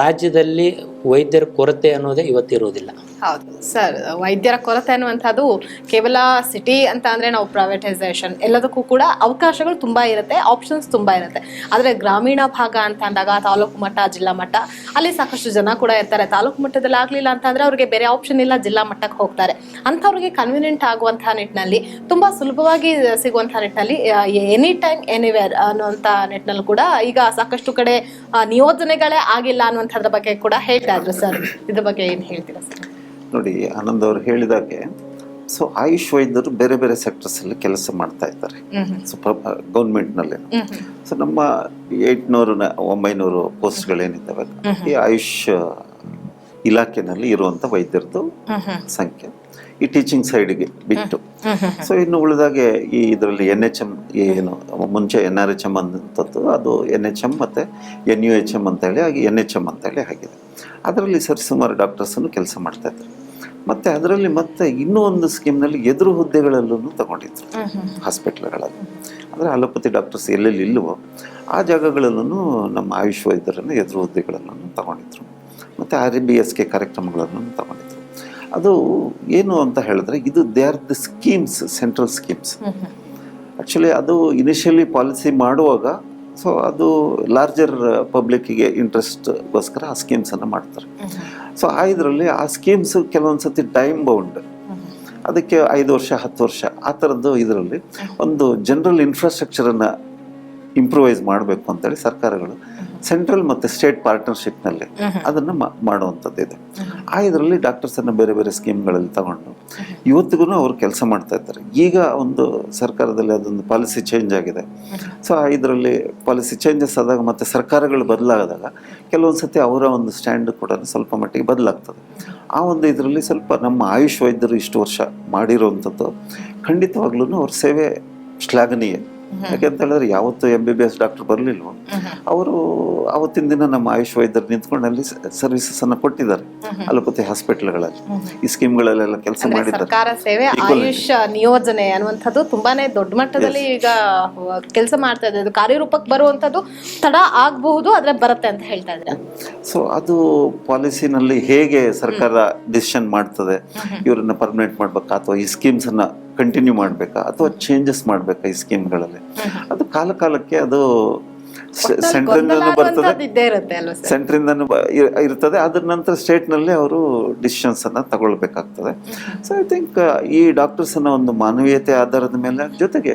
ರಾಜ್ಯದಲ್ಲಿ ವೈದ್ಯರ ಕೊರತೆ ಅನ್ನೋದೇ ಇವತ್ತಿರೋದಿಲ್ಲ. ಹೌದು. ಸರ್ ವೈದ್ಯರ ಕೊರತೆ ಅನ್ನುವಂಥದ್ದು ಕೇವಲ ಸಿಟಿ ಅಂತ ಅಂದರೆ ನಾವು ಪ್ರೈವೇಟೈಸೇಷನ್ ಎಲ್ಲದಕ್ಕೂ ಕೂಡ ಅವಕಾಶಗಳು ತುಂಬ ಇರುತ್ತೆ ಆಪ್ಷನ್ಸ್ ತುಂಬ ಇರುತ್ತೆ. ಆದರೆ ಗ್ರಾಮೀಣ ಭಾಗ ಅಂತ ಅಂದಾಗ ತಾಲೂಕು ಮಟ್ಟ ಜಿಲ್ಲಾ ಮಟ್ಟ ಅಲ್ಲಿ ಸಾಕಷ್ಟು ಜನ ಕೂಡ ಇರ್ತಾರೆ. ತಾಲೂಕು ಮಟ್ಟದಲ್ಲಿ ಆಗಲಿಲ್ಲ ಅಂತಂದರೆ ಅವ್ರಿಗೆ ಬೇರೆ ಆಪ್ಷನ್ ಇಲ್ಲ ಜಿಲ್ಲಾ ಮಟ್ಟಕ್ಕೆ ಹೋಗ್ತಾರೆ. ಅಂಥವ್ರಿಗೆ ಕನ್ವೀನಿಯಂಟ್ ಆಗುವಂಥ ನಿಟ್ಟಿನಲ್ಲಿ ತುಂಬ ಸುಲಭವಾಗಿ ಸಿಗುವಂಥ ನಿಟ್ಟಿನಲ್ಲಿ ಎನಿ ಟೈಮ್ ಎನಿವೇರ್ ಅನ್ನುವಂಥ ನಿಟ್ಟಿನಲ್ಲಿ ಕೂಡ ಈಗ ಸಾಕಷ್ಟು ಕಡೆ ನಿಯೋಜನೆಗಳೇ ಆಗಿಲ್ಲ ಅನ್ನುವಂಥದ್ರ ಬಗ್ಗೆ ಕೂಡ ಹೇಳ್ತಾ ಇದ್ರು ಸರ್. ಇದ್ರ ಬಗ್ಗೆ ಏನು ಹೇಳ್ತೀರಾ ಸರ್? ನೋಡಿ ಆನಂದ್ ಅವರು ಹೇಳಿದಾಗೆ ಸೊ ಆಯುಷ್ ವೈದ್ಯರು ಬೇರೆ ಬೇರೆ ಸೆಕ್ಟರ್ಸ್ ಅಲ್ಲಿ ಕೆಲಸ ಮಾಡ್ತಾ ಇದ್ದಾರೆ. ಸೊ ಗೌರ್ಮೆಂಟ್ನಲ್ಲಿ ಸೊ ನಮ್ಮ ಎಂಟುನೂರು ಒಂಬೈನೂರು ಪೋಸ್ಟ್ಗಳೇನಿದ್ದಾವೆ ಈ ಆಯುಷ್ ಇಲಾಖೆನಲ್ಲಿ ಇರುವಂತ ವೈದ್ಯರದ್ದು ಸಂಖ್ಯೆ. ಈ ಟೀಚಿಂಗ್ ಸೈಡ್ಗೆ ಬಿಟ್ಟು. ಸೊ ಇನ್ನು ಉಳಿದಾಗೆ ಈ ಇದರಲ್ಲಿ ಎನ್ ಎಚ್ ಎಂ ಏನು ಮುಂಚೆ ಎನ್ ಆರ್ ಎಚ್ ಎಂ ಅಂತದ್ದು ಅದು ಎನ್ ಎಚ್ ಎಂ ಮತ್ತು ಎನ್ ಯು ಎಚ್ ಎಂ ಅಂತೇಳಿ ಹಾಗೆ ಎನ್ ಎಚ್ ಎಂ ಅಂತೇಳಿ ಆಗಿದೆ. ಅದರಲ್ಲಿ ಸರಿಸುಮಾರು ಡಾಕ್ಟರ್ಸನ್ನು ಕೆಲಸ ಮಾಡ್ತಾ ಇದ್ದಾರೆ ಮತ್ತು ಅದರಲ್ಲಿ ಮತ್ತೆ ಇನ್ನೂ ಒಂದು ಸ್ಕೀಮ್ನಲ್ಲಿ ಎದುರು ಹುದ್ದೆಗಳಲ್ಲೂ ತಗೊಂಡಿದ್ರು. ಹಾಸ್ಪಿಟ್ಲ್ಗಳಲ್ಲಿ ಅಂದರೆ ಅಲೋಪತಿ ಡಾಕ್ಟರ್ಸ್ ಎಲ್ಲೆಲ್ಲಿ ಇಲ್ಲವೋ ಆ ಜಾಗಗಳಲ್ಲೂ ನಮ್ಮ ಆಯುಷ್ ವೈದ್ಯರನ್ನು ಎದುರು ಹುದ್ದೆಗಳನ್ನು ತಗೊಂಡಿದ್ರು. ಮತ್ತು ಆರ್ ಬಿ ಎಸ್ ಕೆ ಕಾರ್ಯಕ್ರಮಗಳನ್ನು ತಗೊಂಡಿದ್ರು. ಅದು ಏನು ಅಂತ ಹೇಳಿದ್ರೆ ಇದು they are the schemes, central schemes. Actually ಅದು ಇನಿಷಿಯಲಿ ಪಾಲಿಸಿ ಮಾಡುವಾಗ, ಸೊ ಅದು ಲಾರ್ಜರ್ ಪಬ್ಲಿಕ್ಕಿಗೆ ಇಂಟ್ರೆಸ್ಟ್ಗೋಸ್ಕರ ಆ ಸ್ಕೀಮ್ಸನ್ನು ಮಾಡ್ತಾರೆ. ಸೊ ಆ ಇದರಲ್ಲಿ ಆ ಸ್ಕೀಮ್ಸ್ ಕೆಲವೊಂದು ಸತಿ ಟೈಮ್ ಬೌಂಡ್. ಅದಕ್ಕೆ ಐದು ವರ್ಷ, ಹತ್ತು ವರ್ಷ, ಆ ಥರದ್ದು ಇದರಲ್ಲಿ ಒಂದು ಜನರಲ್ ಇನ್ಫ್ರಾಸ್ಟ್ರಕ್ಚರನ್ನು ಇಂಪ್ರೂವೈಸ್ ಮಾಡಬೇಕು ಅಂತೇಳಿ ಸರ್ಕಾರಗಳು ಸೆಂಟ್ರಲ್ ಮತ್ತು ಸ್ಟೇಟ್ ಪಾರ್ಟ್ನರ್ಶಿಪ್ನಲ್ಲಿ ಅದನ್ನು ಮಾಡುವಂಥದ್ದು ಇದೆ. ಆ ಇದರಲ್ಲಿ ಡಾಕ್ಟರ್ಸನ್ನು ಬೇರೆ ಬೇರೆ ಸ್ಕೀಮ್ಗಳಲ್ಲಿ ತಗೊಂಡು ಇವತ್ತಿಗೂ ಅವರು ಕೆಲಸ ಮಾಡ್ತಾ ಇದ್ದಾರೆ. ಈಗ ಒಂದು ಸರ್ಕಾರದಲ್ಲಿ ಅದೊಂದು ಪಾಲಿಸಿ ಚೇಂಜ್ ಆಗಿದೆ. ಸೊ ಆ ಇದರಲ್ಲಿ ಪಾಲಿಸಿ ಚೇಂಜಸ್ ಆದಾಗ ಮತ್ತು ಸರ್ಕಾರಗಳು ಬದಲಾದಾಗ ಕೆಲವೊಂದು ಸತಿ ಅವರ ಒಂದು ಸ್ಟ್ಯಾಂಡ್ ಕೂಡ ಸ್ವಲ್ಪ ಮಟ್ಟಿಗೆ ಬದಲಾಗ್ತದೆ. ಆ ಒಂದು ಇದರಲ್ಲಿ ಸ್ವಲ್ಪ ನಮ್ಮ ಆಯುಷ್ ವೈದ್ಯರು ಇಷ್ಟು ವರ್ಷ ಮಾಡಿರುವಂಥದ್ದು ಖಂಡಿತವಾಗ್ಲೂ ಅವ್ರ ಸೇವೆ ಶ್ಲಾಘನೀಯ. ಯಾಕೆಂತ ಹೇಳಿದ್ರೆ ಯಾವತ್ತು M B B S doctor ಬರಲಿಲ್ವ? ಅವರು ಅವತ್ತಿನ ದಿನ ನಮ್ಮ ಆಯುಷ್ ವೈದ್ಯರು ನಿಂತ್ಕೊಂಡು ಅಲ್ಲಿ ಸರ್ವಿಸಸ್ ಅನ್ನು ಕೊಟ್ಟಿದ್ದಾರೆ. ಅಲೋಪತಿ ಹಾಸ್ಪಿಟಲ್ಗಳಲ್ಲಿ. ಈ ಸ್ಕೀಮ್ಗಳಲ್ಲೆಲ್ಲ ಕೆಲಸ ಮಾಡಿದ್ದಾರೆ. ಸರ್ಕಾರ ಸೇವೆ ಆಯುಷ್ ನಿಯೋಜನೆ ಅನ್ನುವಂಥದ್ದು ತುಂಬಾನೇ ದೊಡ್ಡ ಮಟ್ಟದಲ್ಲಿ ಈಗ ಕೆಲಸ ಮಾಡ್ತಾ ಇದೆ. ಅದು ಕಾರ್ಯರೂಪಕ್ಕೆ ಬರುವಂತದ್ದು ತಡ ಆಗಬಹುದು ಆದ್ರೆ ಬರುತ್ತೆ ಅಂತ ಹೇಳ್ತಾ ಇದ್ದಾರೆ. ಸೊ ಅದು ಪಾಲಿಸಿನಲ್ಲಿ ಹೇಗೆ ಸರ್ಕಾರ ಡಿಸಿಷನ್ ಮಾಡ್ತದೆ ಇವರನ್ನ ಪರ್ಮನೆಂಟ್ ಮಾಡ್ಬೇಕಾ? ಅಥವಾ ಈ ಸ್ಕೀಮ್ಸ್ ಅನ್ನ ಕಂಟಿನ್ಯೂ ಮಾಡಬೇಕಾ? ಅಥವಾ ಚೇಂಜಸ್ ಮಾಡಬೇಕಾ ಈ ಸ್ಕೀಮ್ಗಳಲ್ಲಿ? ಅದು ಕಾಲ ಕಾಲಕ್ಕೆ ಅದು ಸೆಂಟ್ರಿಂದನೂ ಬರ್ತದೆ. ಸೆಂಟ್ರಿಂದನೂ ಇರ್ತದೆ. ಅದ್ರ ನಂತರ ಸ್ಟೇಟ್ನಲ್ಲಿ ಅವರು ಡಿಸಿಷನ್ಸ್ ಅನ್ನ ತಗೊಳ್ಬೇಕಾಗ್ತದೆ. ಸೊ ಐ ಥಿಂಕ್ ಈ ಡಾಕ್ಟರ್ಸ್ ಅನ್ನ ಒಂದು ಮಾನವೀಯತೆ ಆಧಾರದ ಮೇಲೆ ಜೊತೆಗೆ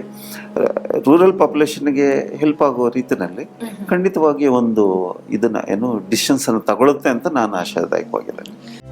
ರೂರಲ್ ಪಾಪ್ಯುಲೇಷನ್ಗೆ ಹೆಲ್ಪ್ ಆಗುವ ರೀತಿಯಲ್ಲಿ ಖಂಡಿತವಾಗಿ ಒಂದು ಇದನ್ನ ಏನು ಡಿಸಿಷನ್ಸ್ ಅನ್ನು ತಗೊಳುತ್ತೆ ಅಂತ ನಾನು ಆಶಾದಾಯಕವಾಗಿದ್ದೇನೆ